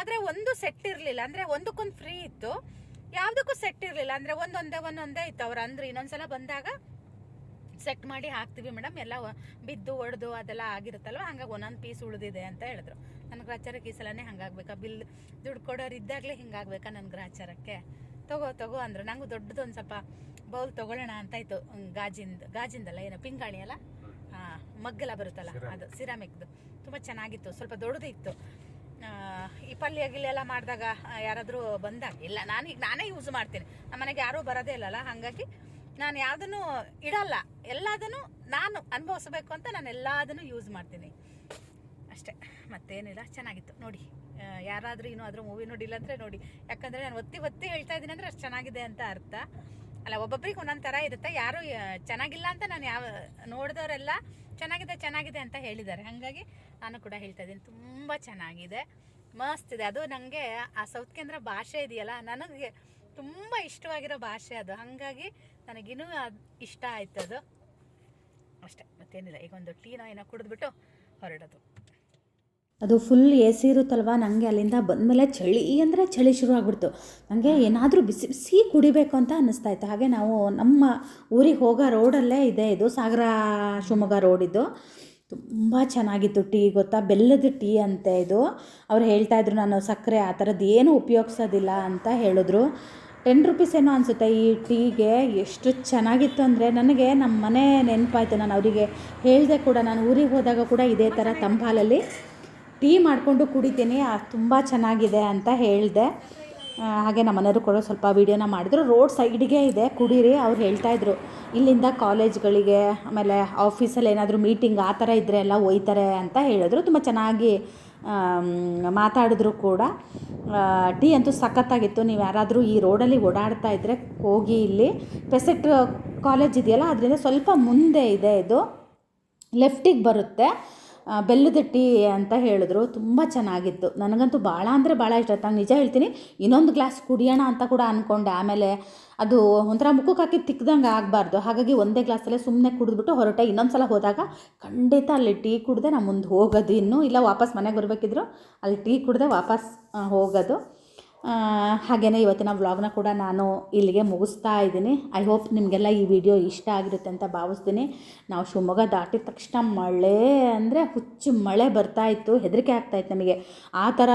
ಆದರೆ ಒಂದು ಸೆಟ್ ಇರಲಿಲ್ಲ, ಅಂದರೆ ಒಂದಕ್ಕೊಂದು ಫ್ರೀ ಇತ್ತು. ಯಾವುದಕ್ಕೂ ಸೆಟ್ ಇರಲಿಲ್ಲ, ಅಂದರೆ ಒಂದೊಂದೇ ಒಂದೊಂದೇ ಇತ್ತು. ಅವ್ರು ಅಂದ್ರೆ, ಇನ್ನೊಂದ್ಸಲ ಬಂದಾಗ ಸೆಟ್ ಮಾಡಿ ಹಾಕ್ತೀವಿ ಮೇಡಮ್ ಎಲ್ಲ ಬಿದ್ದು, ಒಡೆದು, ಅದೆಲ್ಲ ಆಗಿರುತ್ತಲ್ವ? ಹಂಗಾಗಿ ಒಂದೊಂದು ಪೀಸ್ ಉಳಿದಿದೆ ಅಂತ ಹೇಳಿದ್ರು. ನನ್ನ ಗ್ರಾಚಾರಕ್ಕೆ ಈ ಸಲನೇ ಹಂಗಾಗ್ಬೇಕಾ? ಬಿಲ್ ದುಡ್ಡು ಕೊಡೋರು ಇದ್ದಾಗಲೇ ಹಿಂಗಾಗ್ಬೇಕಾ ನನ್ನ ಗ್ರಾಚಾರಕ್ಕೆ? ತಗೋ ತಗೋ ಅಂದ್ರು. ನಂಗೂ ದೊಡ್ಡದೊಂದು ಸ್ವಲ್ಪ ಬೌಲ್ ತಗೊಳ್ಳೋಣ ಅಂತ ಇತ್ತು ಗಾಜಿಂದ ಗಾಜಿಂದಲ್ಲ ಏನೋ ಪಿಂಗಾಣಿ ಅಲ್ಲ? ಹಾಂ ಮಗ್ಗೆಲ್ಲ ಬರುತ್ತಲ್ಲ ಅದು ಸಿರಾಮಿಕ್ದು. ತುಂಬ ಚೆನ್ನಾಗಿತ್ತು ಸ್ವಲ್ಪ ದೊಡ್ಡದು ಇತ್ತು. ಈ ಪಲ್ಯ ಗಿಲ್ಯೆಲ್ಲ ಮಾಡಿದಾಗ ಯಾರಾದರೂ ಬಂದಾಗ ಇಲ್ಲ ನಾನು ಈಗ ನಾನೇ ಯೂಸ್ ಮಾಡ್ತೀನಿ. ನಮ್ಮ ಮನೆಗೆ ಯಾರೂ ಬರೋದೇ ಇಲ್ಲಲ್ಲ ಹಾಗಾಗಿ ನಾನು ಯಾವುದನ್ನು ಇಡಲ್ಲ. ಎಲ್ಲದನ್ನು ನಾನು ಅನುಭವಿಸ್ಬೇಕು ಅಂತ ನಾನು ಎಲ್ಲದನ್ನು ಯೂಸ್ ಮಾಡ್ತೀನಿ. ಅಷ್ಟೇ ಮತ್ತೇನಿಲ್ಲ ಚೆನ್ನಾಗಿತ್ತು. ನೋಡಿ. ಯಾರಾದರೂ ಇನ್ನೂ ಅದ್ರ ಮೂವಿ ನೋಡಿಲ್ಲ ಅಂದರೆ ನೋಡಿ. ಯಾಕಂದರೆ ನಾನು ಒತ್ತಿ ಒತ್ತಿ ಹೇಳ್ತಾ ಇದ್ದೀನಿ ಅಂದರೆ ಅಷ್ಟು ಚೆನ್ನಾಗಿದೆ ಅಂತ ಅರ್ಥ. ಅಲ್ಲ, ಒಬ್ಬೊಬ್ರಿಗೆ ಒಂದೊಂದು ಥರ ಇರುತ್ತೆ. ಯಾರು ಚೆನ್ನಾಗಿಲ್ಲ ಅಂತ ನಾನು ಯಾವ, ನೋಡಿದವರೆಲ್ಲ ಚೆನ್ನಾಗಿದೆ ಚೆನ್ನಾಗಿದೆ ಅಂತ ಹೇಳಿದ್ದಾರೆ. ಹಾಗಾಗಿ ನಾನು ಕೂಡ ಹೇಳ್ತಾ ಇದ್ದೀನಿ. ತುಂಬ ಚೆನ್ನಾಗಿದೆ. ಮಸ್ತ್ ಇದೆ. ಅದು ನನಗೆ ಆ ಸೌತ್ ಕೇಂದ್ರ ಭಾಷೆ ಇದೆಯಲ್ಲ, ನನಗೆ ತುಂಬ ಇಷ್ಟವಾಗಿರೋ ಭಾಷೆ ಅದು. ಹಾಗಾಗಿ ನನಗಿನ್ನೂ ಇಷ್ಟ ಆಯ್ತು ಅದು ಅಷ್ಟೇ, ಮತ್ತೇನಿಲ್ಲ. ಈಗ ಒಂದು ಟೀನ ಏನೋ ಕುಡಿದ್ಬಿಟ್ಟು ಹೊರಡೋದು. ಅದು ಫುಲ್ ಎ ಸಿ ಇರುತ್ತಲ್ವ? ನನಗೆ ಅಲ್ಲಿಂದ ಬಂದಮೇಲೆ ಚಳಿ ಅಂದರೆ ಚಳಿ ಶುರು ಆಗ್ಬಿಡ್ತು. ನನಗೆ ಏನಾದರೂ ಬಿಸಿ ಬಿಸಿ ಕುಡಿಬೇಕು ಅಂತ ಅನ್ನಿಸ್ತಾ ಇತ್ತು. ಹಾಗೆ ನಾವು ನಮ್ಮ ಊರಿಗೆ ಹೋಗೋ ರೋಡಲ್ಲೇ ಇದೆ ಇದು, ಸಾಗರ ಶಿವಮೊಗ್ಗ ರೋಡಿದ್ದು ತುಂಬ ಚೆನ್ನಾಗಿತ್ತು ಟೀ, ಗೊತ್ತಾ? ಬೆಲ್ಲದ ಟೀ ಅಂತೆ ಇದು. ಅವ್ರು ಹೇಳ್ತಾಯಿದ್ರು ನಾನು ಸಕ್ಕರೆ ಆ ಥರದ್ದು ಏನೂ ಉಪಯೋಗಿಸೋದಿಲ್ಲ ಅಂತ ಹೇಳಿದ್ರು. ಟೆನ್ ರುಪೀಸ್ ಏನೋ ಅನಿಸುತ್ತೆ ಈ ಟೀಗೆ. ಎಷ್ಟು ಚೆನ್ನಾಗಿತ್ತು ಅಂದರೆ ನನಗೆ ನಮ್ಮ ಮನೆ ನೆನಪಾಯಿತು. ನಾನು ಅವರಿಗೆ ಹೇಳಿದೆ ಕೂಡ, ನಾನು ಊರಿಗೆ ಹೋದಾಗ ಕೂಡ ಇದೇ ಥರ ತಂಪಾಲಲ್ಲಿ ಟೀ ಮಾಡಿಕೊಂಡು ಕುಡಿತೀನಿ ತುಂಬ ಚೆನ್ನಾಗಿದೆ ಅಂತ ಹೇಳಿದೆ. ಹಾಗೆ ನಮ್ಮ ಮನೆಯವರು ಕೂಡ ಸ್ವಲ್ಪ ವೀಡಿಯೋನ ಮಾಡಿದ್ರು. ರೋಡ್ ಸೈಡ್ಗೆ ಇದೆ, ಕುಡೀರಿ ಅವ್ರು ಹೇಳ್ತಾಯಿದ್ರು ಇಲ್ಲಿಂದ ಕಾಲೇಜ್ಗಳಿಗೆ, ಆಮೇಲೆ ಆಫೀಸಲ್ಲಿ ಏನಾದರೂ ಮೀಟಿಂಗ್ ಆ ಥರ ಇದ್ದರೆ ಎಲ್ಲ ಒಯ್ತಾರೆ ಅಂತ ಹೇಳಿದ್ರು. ತುಂಬ ಚೆನ್ನಾಗಿ ಮಾತಾಡಿದ್ರು ಕೂಡ. ಟೀ ಅಂತೂ ಸಖತ್ತಾಗಿತ್ತು. ನೀವು ಯಾರಾದರೂ ಈ ರೋಡಲ್ಲಿ ಓಡಾಡ್ತಾ ಇದ್ದರೆ ಹೋಗಿ ಇಲ್ಲಿ. ಪೆಸೆಟ್ ಕಾಲೇಜ್ ಇದೆಯಲ್ಲ, ಅದರಿಂದ ಸ್ವಲ್ಪ ಮುಂದೆ ಇದೆ ಇದು. ಲೆಫ್ಟಿಗೆ ಬರುತ್ತೆ. ಬೆಲ್ಲದ ಟೀ ಅಂತ ಹೇಳಿದ್ರು. ತುಂಬ ಚೆನ್ನಾಗಿತ್ತು. ನನಗಂತೂ ಭಾಳ ಅಂದರೆ ಭಾಳ ಇಷ್ಟ. ಆಯ್ತು ನಾನು ನಿಜ ಹೇಳ್ತೀನಿ, ಇನ್ನೊಂದು ಗ್ಲಾಸ್ ಕುಡಿಯೋಣ ಅಂತ ಕೂಡ ಅಂದ್ಕೊಂಡೆ ಆಮೇಲೆ ಅದು ಒಂಥರ ಮುಖಕ್ಕೆ ಹಾಕಿ ತಿಕ್ದಂಗೆ ಆಗಬಾರ್ದು. ಹಾಗಾಗಿ ಒಂದೇ ಗ್ಲಾಸಲ್ಲೇ ಸುಮ್ಮನೆ ಕುಡಿದ್ಬಿಟ್ಟು ಹೊರಟೆ. ಇನ್ನೊಂದು ಸಲ ಹೋದಾಗ ಖಂಡಿತ ಅಲ್ಲಿ ಟೀ ಕುಡ್ದೆ ನಾನು ಮುಂದೆ ಹೋಗೋದು ಇನ್ನೂ. ಇಲ್ಲ ವಾಪಸ್ ಮನೆಗೆ ಬರಬೇಕಿದ್ರು, ಅಲ್ಲಿ ಟೀ ಕುಡ್ದೆ ವಾಪಸ್ ಹೋಗೋದು. ಹಾಗೆಯೇ ಇವತ್ತಿನ ವ್ಲಾಗ್ನ ಕೂಡ ನಾನು ಇಲ್ಲಿಗೆ ಮುಗಿಸ್ತಾ ಇದ್ದೀನಿ. ಐ ಹೋಪ್ ನಿಮಗೆಲ್ಲ ಈ ವಿಡಿಯೋ ಇಷ್ಟ ಆಗಿರುತ್ತೆ ಅಂತ ಭಾವಿಸ್ತೀನಿ. ನಾವು ಶಿವಮೊಗ್ಗ ದಾಟಿದ ತಕ್ಷಣ ಮಳೆ ಅಂದರೆ ಹುಚ್ಚು ಮಳೆ ಬರ್ತಾ ಇತ್ತು, ಹೆದರಿಕೆ ಆಗ್ತಾಯಿತ್ತು ನಮಗೆ. ಆ ಥರ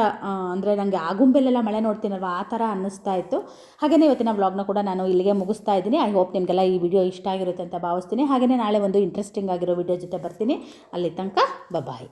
ಅಂದರೆ ನನಗೆ ಆಗುಂಬೆಲೆಲ್ಲ ಮಳೆ ನೋಡ್ತೀನಲ್ವ, ಆ ಥರ ಅನ್ನಿಸ್ತಾ ಇತ್ತು. ಹಾಗೆಯೇ ಇವತ್ತಿನ ವ್ಲಾಗ್ನ ಕೂಡ ನಾನು ಇಲ್ಲಿಗೆ ಮುಗಿಸ್ತಾ ಇದ್ದೀನಿ. ಐ ಹೋಪ್ ನಿಮಗೆಲ್ಲ ಈ ವಿಡಿಯೋ ಇಷ್ಟ ಆಗಿರುತ್ತೆ ಅಂತ ಭಾವಿಸ್ತೀನಿ. ಹಾಗೆಯೇ ನಾಳೆ ಒಂದು ಇಂಟ್ರೆಸ್ಟಿಂಗ್ ಆಗಿರೋ ವಿಡಿಯೋ ಜೊತೆ ಬರ್ತೀನಿ. ಅಲ್ಲಿ ತನಕ ಬಾಯ್